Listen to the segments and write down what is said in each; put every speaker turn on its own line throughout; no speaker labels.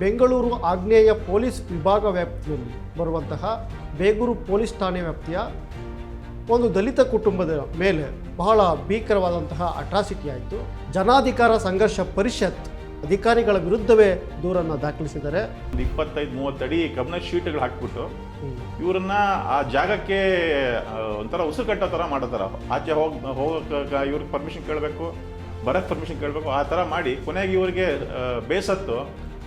ಬೆಂಗಳೂರು ಆಗ್ನೇಯ ಪೊಲೀಸ್ ವಿಭಾಗ ವ್ಯಾಪ್ತಿಯಲ್ಲಿ ಬರುವಂತಹ ಬೇಗೂರು ಪೊಲೀಸ್ ಠಾಣೆ ವ್ಯಾಪ್ತಿಯ ಒಂದು ದಲಿತ ಕುಟುಂಬದ ಮೇಲೆ ಬಹಳ ಭೀಕರವಾದಂತಹ ಅಟ್ರಾಸಿಟಿ ಆಯಿತು. ಜನಾಧಿಕಾರ ಸಂಘರ್ಷ ಪರಿಷತ್ ಅಧಿಕಾರಿಗಳ ವಿರುದ್ಧವೇ ದೂರನ್ನು ದಾಖಲಿಸಿದ್ದಾರೆ.
ಒಂದು ಇಪ್ಪತ್ತೈದು ಅಡಿ ಕಬ್ಬಿಣ ಶೀಟ್ಗಳು ಹಾಕ್ಬಿಟ್ಟು ಇವರನ್ನ ಆ ಜಾಗಕ್ಕೆ ಒಂಥರ ಉಸಿರು ಕಟ್ಟೋ ಥರ ಮಾಡೋ ಆಚೆ ಹೋಗಿ ಹೋಗಕ್ಕೆ ಇವ್ರಿಗೆ ಪರ್ಮಿಷನ್ ಕೇಳಬೇಕು ಬರಕ್ಕೆ ಪರ್ಮಿಷನ್ ಕೇಳಬೇಕು ಆ ಥರ ಮಾಡಿ ಕೊನೆಗೆ ಇವರಿಗೆ ಬೇಸತ್ತು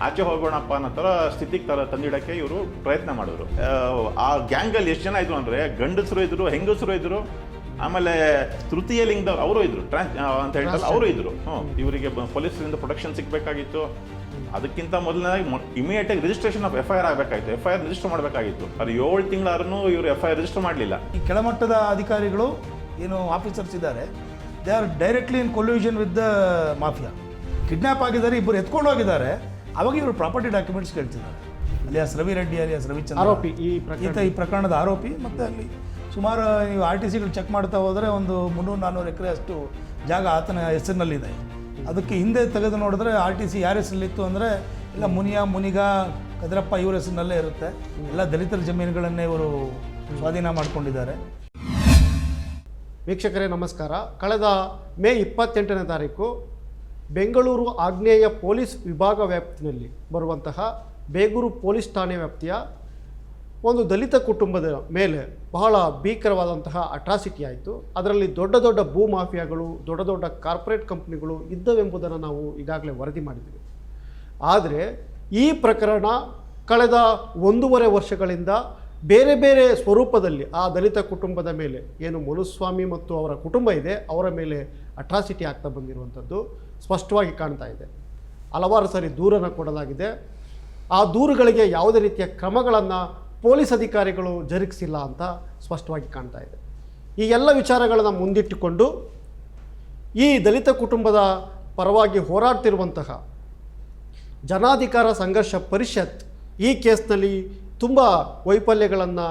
ಆಚೆ ಹೋಗೋಣಪ್ಪ ಅನ್ನೋ ಥರ ಸ್ಥಿತಿಗೆ ತರ ತಂದಿಡೋಕ್ಕೆ ಇವರು ಪ್ರಯತ್ನ ಮಾಡಿದ್ರು. ಆ, ಗ್ಯಾಂಗಲ್ಲಿ ಎಷ್ಟು ಜನ ಇದ್ರು ಅಂದರೆ ಗಂಡಸರು ಇದ್ದರು ಹೆಂಗಸರು ಇದ್ದರು ಆಮೇಲೆ ತೃತೀಯ ಲಿಂಗದವ್ರು ಅವರು ಇದ್ರು ಟ್ರಾನ್ಸ್ ಅಂತ ಹೇಳ್ತಾರೆ ಅವರು ಇದ್ರು. ಹ್ಞೂ ಇವರಿಗೆ ಪೊಲೀಸರಿಂದ ಪ್ರೊಟೆಕ್ಷನ್ ಸಿಗಬೇಕಾಗಿತ್ತು. ಅದಕ್ಕಿಂತ ಮೊದಲನೇದಾಗಿ ಇಮಿಡಿಯೇಟಾಗಿ registration of F I R ಆಗಬೇಕಾಗಿತ್ತು ಎಫ್ ಐ ಆರ್ ರಿಜಿಸ್ಟರ್ ಮಾಡಬೇಕಾಗಿತ್ತು. ಅದು ಏಳು ತಿಂಗಳಾದ್ರೂ ಇವರು ಎಫ್ ಐ ಆರ್ ರಿಜಿಸ್ಟರ್ ಮಾಡಲಿಲ್ಲ.
ಈ ಕೆಳಮಟ್ಟದ ಅಧಿಕಾರಿಗಳು ಏನು ಆಫೀಸರ್ಸ್ ಇದ್ದಾರೆ they are directly in collusion with the mafia kidnap ಆಗಿದ್ದಾರೆ ಇಬ್ಬರು ಎತ್ಕೊಂಡು ಹೋಗಿದ್ದಾರೆ ಅವಾಗ ಇವರು ಪ್ರಾಪರ್ಟಿ ಡಾಕ್ಯುಮೆಂಟ್ಸ್ ಕೇಳ್ತಿದ್ದಾರೆ. ಅಲಿಯಾಸ್ ರವಿ ರೆಡ್ಡಿ ಅಲಿಯಾಸ್ ರವಿಚಂದ್ರ
ಆರೋಪಿ ಈ
ಈತ ಈ ಪ್ರಕರಣದ ಆರೋಪಿ ಮತ್ತು ಅಲ್ಲಿ ಸುಮಾರು ನೀವು ಆರ್ ಟಿ ಸಿಗಳು ಚೆಕ್ ಮಾಡ್ತಾ ಹೋದರೆ ಒಂದು ಮುನ್ನೂರು ನಾನ್ನೂರು ಎಕರೆ ಅಷ್ಟು ಜಾಗ ಆತನ ಹೆಸರಿನಲ್ಲಿದೆ. ಅದಕ್ಕೆ ಹಿಂದೆ ತೆಗೆದು ನೋಡಿದ್ರೆ ಆರ್ ಟಿ ಸಿ ಯಾರ ಹೆಸರಲ್ಲಿತ್ತು ಅಂದರೆ ಎಲ್ಲ ಮುನಿಯಾ ಮುನಿಗ ಕದ್ರಪ್ಪ ಇವ್ರ ಹೆಸರಿನಲ್ಲೇ ಇರುತ್ತೆ. ಎಲ್ಲ ದಲಿತರ ಜಮೀನುಗಳನ್ನೇ ಇವರು ಸ್ವಾಧೀನ ಮಾಡ್ಕೊಂಡಿದ್ದಾರೆ.
ವೀಕ್ಷಕರೇ ನಮಸ್ಕಾರ. ಕಳೆದ ಮೇ ಇಪ್ಪತ್ತೆಂಟನೇ ತಾರೀಕು ಬೆಂಗಳೂರು ಆಗ್ನೇಯ ಪೊಲೀಸ್ ವಿಭಾಗ ವ್ಯಾಪ್ತಿನಲ್ಲಿ ಬರುವಂತಹ ಬೇಗೂರು ಪೊಲೀಸ್ ಠಾಣೆ ವ್ಯಾಪ್ತಿಯ ಒಂದು ದಲಿತ ಕುಟುಂಬದ ಮೇಲೆ ಬಹಳ ಭೀಕರವಾದಂತಹ ಅಟ್ರಾಸಿಟಿ ಆಯಿತು. ಅದರಲ್ಲಿ ದೊಡ್ಡ ದೊಡ್ಡ ಭೂ ಮಾಫಿಯಾಗಳು, ದೊಡ್ಡ ದೊಡ್ಡ ಕಾರ್ಪೊರೇಟ್ ಕಂಪ್ನಿಗಳು ಇದ್ದವೆಂಬುದನ್ನು ನಾವು ಈಗಾಗಲೇ ವರದಿ ಮಾಡಿದ್ದೀವಿ. ಆದರೆ ಈ ಪ್ರಕರಣ ಕಳೆದ ಒಂದೂವರೆ ವರ್ಷಗಳಿಂದ ಬೇರೆ ಬೇರೆ ಸ್ವರೂಪದಲ್ಲಿ ಆ ದಲಿತ ಕುಟುಂಬದ ಮೇಲೆ ಏನು ಮನುಸ್ವಾಮಿ ಮತ್ತು ಅವರ ಕುಟುಂಬ ಇದೆ, ಅವರ ಮೇಲೆ ಅಟ್ರಾಸಿಟಿ ಆಗ್ತಾ ಬಂದಿರುವಂಥದ್ದು. ಸ್ಪಷ್ಟವಾಗಿ ಕಾಣ್ತಾ ಇದೆ. ಹಲವಾರು ಸಾರಿ ದೂರನ್ನು ಕೊಡಲಾಗಿದೆ. ಆ ದೂರುಗಳಿಗೆ ಯಾವುದೇ ರೀತಿಯ ಕ್ರಮಗಳನ್ನು ಪೊಲೀಸ್ ಅಧಿಕಾರಿಗಳು ಜರುಗಿಸಿಲ್ಲ ಅಂತ ಸ್ಪಷ್ಟವಾಗಿ ಕಾಣ್ತಾ ಇದೆ. ಈ ಎಲ್ಲ ವಿಚಾರಗಳನ್ನು ಮುಂದಿಟ್ಟುಕೊಂಡು ಈ ದಲಿತ ಕುಟುಂಬದ ಪರವಾಗಿ ಹೋರಾಡ್ತಿರುವಂತಹ ಜನಾಧಿಕಾರ ಸಂಘರ್ಷ ಪರಿಷತ್ ಈ ಕೇಸ್ನಲ್ಲಿ ತುಂಬ ವೈಫಲ್ಯಗಳನ್ನು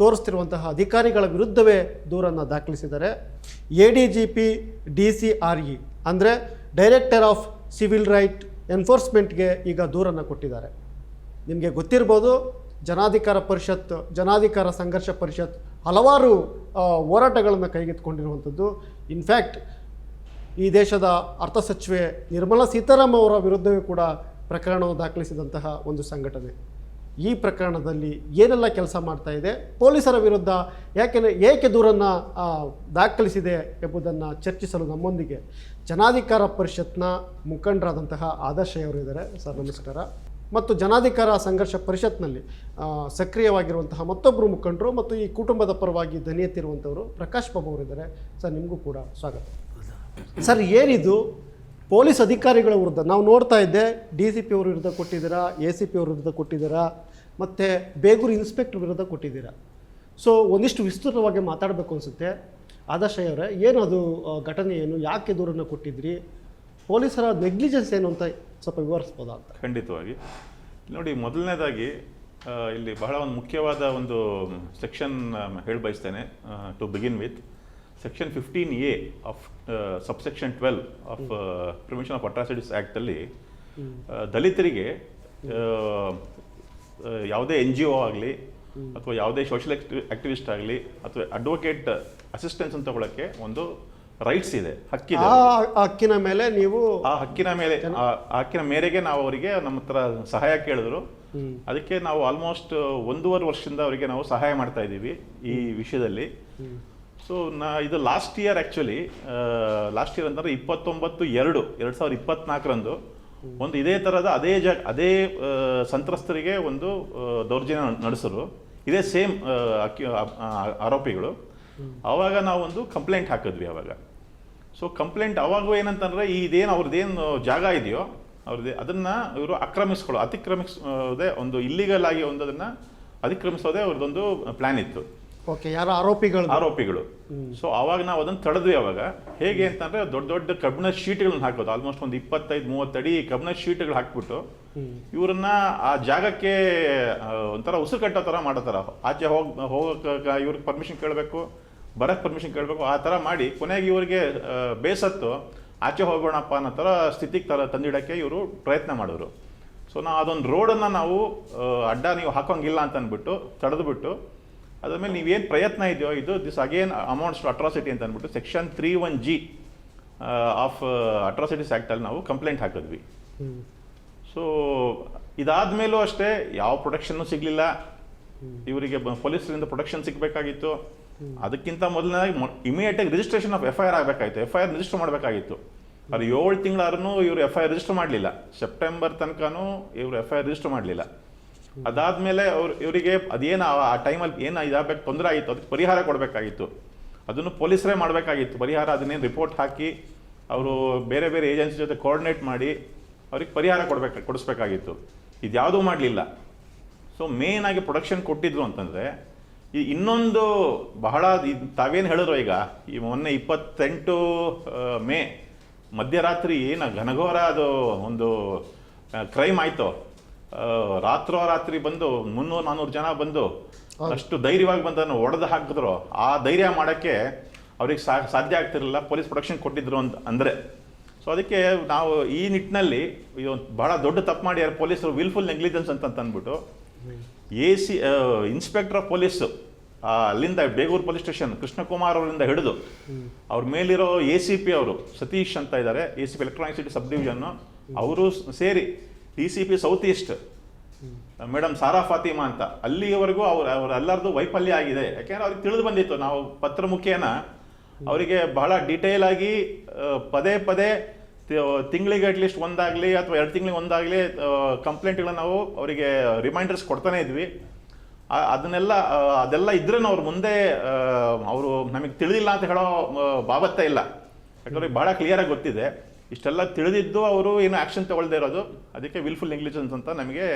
ತೋರಿಸ್ತಿರುವಂತಹ ಅಧಿಕಾರಿಗಳ ವಿರುದ್ಧವೇ ದೂರನ್ನು ದಾಖಲಿಸಿದ್ದಾರೆ. A D G P D C R E ಅಂದರೆ ಡೈರೆಕ್ಟರ್ ಆಫ್ ಸಿವಿಲ್ ರೈಟ್ ಎನ್ಫೋರ್ಸ್ಮೆಂಟ್ಗೆ ಈಗ ದೂರನ್ನು ಕೊಟ್ಟಿದ್ದಾರೆ. ನಿಮಗೆ ಗೊತ್ತಿರ್ಬೋದು, ಜನಾಧಿಕಾರ ಪರಿಷತ್, ಜನಾಧಿಕಾರ ಸಂಘರ್ಷ ಪರಿಷತ್ ಹಲವಾರು ಹೋರಾಟಗಳನ್ನು ಕೈಗೆತ್ತಿಕೊಂಡಿರುವಂಥದ್ದು. ಇನ್ಫ್ಯಾಕ್ಟ್ ಈ ದೇಶದ ಅರ್ಥ ಸಚಿವೆ ನಿರ್ಮಲಾ ಸೀತಾರಾಮ್ ಅವರ ವಿರುದ್ಧವೂ ಕೂಡ ಪ್ರಕರಣವನ್ನು ದಾಖಲಿಸಿದಂತಹ ಒಂದು ಸಂಘಟನೆ. ಈ ಪ್ರಕರಣದಲ್ಲಿ ಏನೆಲ್ಲ ಕೆಲಸ ಮಾಡ್ತಾ ಇದೆ? ಪೊಲೀಸರ ವಿರುದ್ಧ ಯಾಕೆಂದರೆ ಏಕೆ ದೂರನ್ನು ದಾಖಲಿಸಿದೆ ಎಂಬುದನ್ನು ಚರ್ಚಿಸಲು ನಮ್ಮೊಂದಿಗೆ ಜನಾಧಿಕಾರ ಪರಿಷತ್ನ ಮುಖಂಡರಾದಂತಹ ಆದರ್ಶಯವರು ಇದ್ದಾರೆ. ಸರ್, ನಮಸ್ಕಾರ. ಮತ್ತು ಜನಾಧಿಕಾರ ಸಂಘರ್ಷ ಪರಿಷತ್ನಲ್ಲಿ ಸಕ್ರಿಯವಾಗಿರುವಂತಹ ಮತ್ತೊಬ್ಬರು ಮುಖಂಡರು ಮತ್ತು ಈ ಕುಟುಂಬದ ಪರವಾಗಿ ದನಿ ಎತ್ತಿರುವಂಥವರು ಪ್ರಕಾಶ್ ಬಾಬು ಅವರಿದ್ದಾರೆ. ಸರ್, ನಿಮಗೂ ಕೂಡ ಸ್ವಾಗತ. ಸರ್, ಏನಿದು? ಪೊಲೀಸ್ ಅಧಿಕಾರಿಗಳ ವಿರುದ್ಧ ನಾವು ನೋಡ್ತಾ ಇದ್ದೆ ಡಿ ಸಿ ಪಿ ಅವ್ರ ವಿರುದ್ಧ ಕೊಟ್ಟಿದ್ದೀರಾ ಎ ಸಿ ಪಿ ಅವ್ರ ವಿರುದ್ಧ ಕೊಟ್ಟಿದ್ದೀರಾ, ಮತ್ತು ಬೇಗೂರು ಇನ್ಸ್ಪೆಕ್ಟರ್ ವಿರುದ್ಧ ಕೊಟ್ಟಿದ್ದೀರಾ. ಸೊ ಒಂದಿಷ್ಟು ವಿಸ್ತೃತವಾಗಿ ಮಾತಾಡಬೇಕು ಅನಿಸುತ್ತೆ. ಆದರ್ಶ ಅವರೇ ಏನು ಅದು ಘಟನೆ ಏನು, ಯಾಕೆ ದೂರನ್ನು ಕೊಟ್ಟಿದ್ರಿ? ಪೊಲೀಸರ ನೆಗ್ಲಿಜೆನ್ಸ್ ಏನು ಅಂತ ಸ್ವಲ್ಪ ವಿವರಿಸ್ಬೋದಾ ಅಂತ?
ಖಂಡಿತವಾಗಿ. ನೋಡಿ, ಮೊದಲನೇದಾಗಿ ಇಲ್ಲಿ ಬಹಳ ಒಂದು ಮುಖ್ಯವಾದ ಒಂದು ಸೆಕ್ಷನ್ ಹೇಳಿ ಬಯಸ್ತೇನೆ to begin with. Section fifteen A of subsection twelve of prevention of atrocities ಆ್ಯಕ್ಟಲ್ಲಿ ದಲಿತರಿಗೆ ಯಾವುದೇ ಎನ್ ಜಿ ಒ ಆಗಲಿ ಅಥವಾ ಯಾವುದೇ ಸೋಷಿಯಲ್ ಆಕ್ಟಿವಿಸ್ಟ್ ಆಗಲಿ ಅಥವಾ ಅಡ್ವೊಕೇಟ್ ಅಸಿಸ್ಟೆನ್ಸ್ ಅಂತ ತಗೊಳಕ್ಕೆ ಒಂದು ರೈಟ್ಸ್ ಇದೆ ಹಕ್ಕಿದೆ
ಹಕ್ಕಿನ ಮೇಲೆ ನೀವು
ಆ ಹಕ್ಕಿನ ಮೇಲೆ ಆ ಹಕ್ಕಿನ ಮೇರೆಗೆ ನಾವು ಅವರಿಗೆ ನಮ್ಮ ಹತ್ರ ಸಹಾಯ ಕೇಳಿದ್ರು. ಅದಕ್ಕೆ ನಾವು ಆಲ್ಮೋಸ್ಟ್ ಒಂದೂವರೆ ವರ್ಷದಿಂದ ಅವರಿಗೆ ನಾವು ಸಹಾಯ ಮಾಡ್ತಾ ಇದ್ದೀವಿ ಈ ವಿಷಯದಲ್ಲಿ. ಸೊ ನಾ, ಇದು last year actually last year ಅಂತಂದರೆ ಇಪ್ಪತ್ತೊಂಬತ್ತು ಎರಡು ಎರಡು ಸಾವಿರದ ಇಪ್ಪತ್ನಾಲ್ಕರಂದು ಒಂದು ಇದೇ ಥರದ ಅದೇ ಜ, ಅದೇ ಸಂತ್ರಸ್ತರಿಗೆ ಒಂದು ದೌರ್ಜನ್ಯ ನಡೆಸರು. ಇದೇ ಸೇಮ್ ಅಕ್ಕಿ ಆರೋಪಿಗಳು. ಆವಾಗ ಒಂದು ಕಂಪ್ಲೇಂಟ್ ಹಾಕಿದ್ವಿ ಅವಾಗ. ಸೊ ಕಂಪ್ಲೇಂಟ್ ಅವಾಗ ಏನಂತಂದರೆ ಇದೇನು ಅವ್ರದ್ದೇನು ಜಾಗ ಇದೆಯೋ ಅವ್ರದ್ದು ಅದನ್ನು ಇವರು ಆಕ್ರಮಿಸ್ಕೊಳ್ಳೋ ಅತಿಕ್ರಮಿಸೋದೇ ಒಂದು ಇಲ್ಲಿಗಲ್ ಆಗಿ ಒಂದು ಅದನ್ನು ಅತಿಕ್ರಮಿಸೋದೇ ಅವ್ರದ್ದೊಂದು ಪ್ಲ್ಯಾನ್ ಇತ್ತು.
ಓಕೆ ಯಾರು ಆರೋಪಿಗಳು.
ಆರೋಪಿಗಳು ಸೊ ಅವಾಗ ನಾವು ಅದನ್ನ ತಡೆದ್ವಿ ಅವಾಗ. ಹೇಗೆ ಅಂತಂದ್ರೆ ದೊಡ್ಡ ದೊಡ್ಡ ಕಬ್ಬಿಣ ಶೀಟ್ಗಳನ್ನ ಹಾಕೋದು. ಆಲ್ಮೋಸ್ಟ್ ಒಂದು ಇಪ್ಪತ್ತೈದು ಮೂವತ್ತಡಿ ಕಬ್ಬಿಣ ಶೀಟ್ಗಳು ಹಾಕ್ಬಿಟ್ಟು ಇವ್ರನ್ನ ಆ ಜಾಗಕ್ಕೆ ಒಂಥರ ಉಸಿರು ಕಟ್ಟೋ ಥರ ಆಚೆ ಹೋಗ್ ಹೋಗಕ್ಕೆ ಇವ್ರಿಗೆ ಪರ್ಮಿಷನ್ ಕೇಳಬೇಕು ಬರಕ್ಕೆ ಪರ್ಮಿಷನ್ ಕೇಳಬೇಕು ಆ ಥರ ಮಾಡಿ ಕೊನೆಗೆ ಇವರಿಗೆ ಬೇಸತ್ತು ಆಚೆ ಹೋಗೋಣಪ್ಪ ಅನ್ನೋ ಥರ ಸ್ಥಿತಿಗೆ ತರ ತಂದಿಡಕ್ಕೆ ಇವರು ಪ್ರಯತ್ನ ಮಾಡಿದ್ರು. ಸೊ ನಾವು ಅದೊಂದು ರೋಡನ್ನು ನಾವು ಅಡ್ಡ ನೀವು ಹಾಕೋಂಗಿಲ್ಲ ಅಂತ ಅಂದ್ಬಿಟ್ಟು ತಡೆದ್ಬಿಟ್ಟು ಅದಾದ್ಮೇಲೆ ನೀವೇನು ಪ್ರಯತ್ನ ಇದೆಯೋ ಇದು ದಿಸ್ ಅಗೇನ್ ಅಮೌಂಟ್ಸ್ ಅಟ್ರಾಸಿಟಿ ಅಂತ ಅಂದ್ಬಿಟ್ಟು section three one G of atrocities ಆ್ಯಕ್ಟಲ್ಲಿ ನಾವು ಕಂಪ್ಲೇಂಟ್ ಹಾಕಿದ್ವಿ. ಸೊ ಇದಾದ ಮೇಲೂ ಅಷ್ಟೇ ಯಾವ ಪ್ರೊಟೆಕ್ಷನ್ನು ಸಿಗಲಿಲ್ಲ. ಇವರಿಗೆ ಪೊಲೀಸರಿಂದ ಪ್ರೊಟೆಕ್ಷನ್ ಸಿಗಬೇಕಾಗಿತ್ತು. ಅದಕ್ಕಿಂತ ಮೊದಲನೇದಾಗಿ ಇಮಿಡಿಯೇಟಾಗಿ registration of F I R ಆಗಬೇಕಾಗಿತ್ತು ಎಫ್ ಐ ಆರ್ ರಿಜಿಸ್ಟರ್ ಮಾಡಬೇಕಾಗಿತ್ತು. ಅದು ಏಳು ತಿಂಗಳಾದ್ರೂ ಇವರು ಎಫ್ ಐ ಆರ್ ರಿಜಿಸ್ಟರ್ ಮಾಡಲಿಲ್ಲ. ಸೆಪ್ಟೆಂಬರ್ ತನಕನೂ ಇವರು ಎಫ್ ಐ ಆರ್ ರಿಜಿಸ್ಟರ್ ಮಾಡಲಿಲ್ಲ. ಅದಾದ್ಮೇಲೆ ಅವ್ರು, ಇವರಿಗೆ ಅದೇನು ಆ- ಟೈಮಲ್ಲಿ ಏನು ಇದಾಗಬೇಕು, ತೊಂದರೆ ಆಯಿತು, ಅದಕ್ಕೆ ಪರಿಹಾರ ಕೊಡಬೇಕಾಗಿತ್ತು. ಅದನ್ನು ಪೊಲೀಸರೇ ಮಾಡಬೇಕಾಗಿತ್ತು. ಪರಿಹಾರ ಅದನ್ನೇನು ರಿಪೋರ್ಟ್ ಹಾಕಿ, ಅವರು ಬೇರೆ ಬೇರೆ ಏಜೆನ್ಸಿ ಜೊತೆ ಕೋರ್ಡಿನೇಟ್ ಮಾಡಿ ಅವ್ರಿಗೆ ಪರಿಹಾರ ಕೊಡಬೇಕು, ಕೊಡಿಸ್ಬೇಕಾಗಿತ್ತು. ಇದ್ಯಾವುದೂ ಮಾಡಲಿಲ್ಲ. ಸೊ ಮೇನ್ ಆಗಿ ಪ್ರೊಡಕ್ಷನ್ ಕೊಟ್ಟಿದ್ರು ಅಂತಂದರೆ, ಈ ಇನ್ನೊಂದು ಬಹಳ ಇದ್- ತಾವೇನು ಹೇಳಿದ್ರು ಈಗ, ಈ ಮೊನ್ನೆ ಇಪ್ಪತ್ತೆಂಟು ಮೇ ಮಧ್ಯರಾತ್ರಿ ಏನು ಘನಘೋರ ಅದು ಒಂದು ಕ್ರೈಮ್ ಆಯಿತು ರಾತ್ರೋರಾತ್ರಿ ಬಂದು ಮುನ್ನೂರು ನಾನ್ನೂರು ಜನ ಬಂದು ಅಷ್ಟು ಧೈರ್ಯವಾಗಿ ಬಂದನ್ನು ಒಡೆದು ಹಾಕಿದ್ರು. ಆ ಧೈರ್ಯ ಮಾಡೋಕ್ಕೆ ಅವ್ರಿಗೆ ಸಾ ಸಾಧ್ಯ ಆಗ್ತಿರಲಿಲ್ಲ. ಪೊಲೀಸ್ ಪ್ರೊಟೆಕ್ಷನ್ ಕೊಟ್ಟಿದ್ರು ಅಂತ ಅಂದರೆ. ಸೊ ಅದಕ್ಕೆ ನಾವು ಈ ನಿಟ್ಟಿನಲ್ಲಿ ಭಾಳ ಬಹಳ ದೊಡ್ಡ ತಪ್ಪು ಮಾಡ್ಯಾರ ಪೊಲೀಸರು ವಿಲ್ಫುಲ್ ನೆಗ್ಲಿಜೆನ್ಸ್ ಅಂತ ಅಂದ್ಬಿಟ್ಟು A C inspector of police ಅಲ್ಲಿಂದ ಬೇಗೂರು ಪೊಲೀಸ್ ಸ್ಟೇಷನ್ ಕೃಷ್ಣಕುಮಾರ್ ಅವರಿಂದ ಹಿಡಿದು ಅವ್ರ ಮೇಲಿರೋ ಎ ಸಿ ಪಿ ಅವರು ಸತೀಶ್ ಅಂತ ಇದ್ದಾರೆ. A C P electronic city sub division ಅವರು ಸೇರಿ D C P south east madam Sara Fatima ಅಂತ. ಅಲ್ಲಿಯವರೆಗೂ ಅವ್ರ ಅವರೆಲ್ಲರದು ವೈಫಲ್ಯ ಆಗಿದೆ. ಯಾಕೆಂದ್ರೆ ಅವ್ರಿಗೆ ತಿಳಿದು ಬಂದಿತ್ತು. ನಾವು ಪತ್ರ ಮುಖೇನ ಅವರಿಗೆ ಬಹಳ ಡೀಟೇಲ್ ಆಗಿ ಪದೇ ಪದೇ ತಿಂಗಳಿಗೆ ಅಟ್ಲೀಸ್ಟ್ ಒಂದಾಗಲಿ ಅಥವಾ ಎರಡು ತಿಂಗಳಿಗೆ ಒಂದಾಗಲಿ ಕಂಪ್ಲೇಂಟ್ಗಳನ್ನ ನಾವು ಅವರಿಗೆ ರಿಮೈಂಡರ್ಸ್ ಕೊಡ್ತಾನೆ ಇದ್ವಿ. ಅದನ್ನೆಲ್ಲ ಅದೆಲ್ಲ ಇದ್ರೆ ಅವ್ರು ಮುಂದೆ ಅವರು ನಮಗೆ ತಿಳಿದಿಲ್ಲ ಅಂತ ಹೇಳೋ ಬಾಬತ್ತೇ ಬಾಬತ್ತ ಇಲ್ಲ. ಯಾಕಂದ್ರೆ ಭಾಳ ಕ್ಲಿಯರಾಗಿ ಗೊತ್ತಿದೆ. ಇಷ್ಟೆಲ್ಲ ತಿಳಿದಿದ್ದು ಅವರು ಏನು ಆ್ಯಕ್ಷನ್ ತಗೊಳ್ದೇ ಇರೋದು. ಅದಕ್ಕೆ ವಿಲ್ಫುಲ್ ನೆಗ್ಲಿಜೆನ್ಸ್ ಅಂತ ನಮಗೆ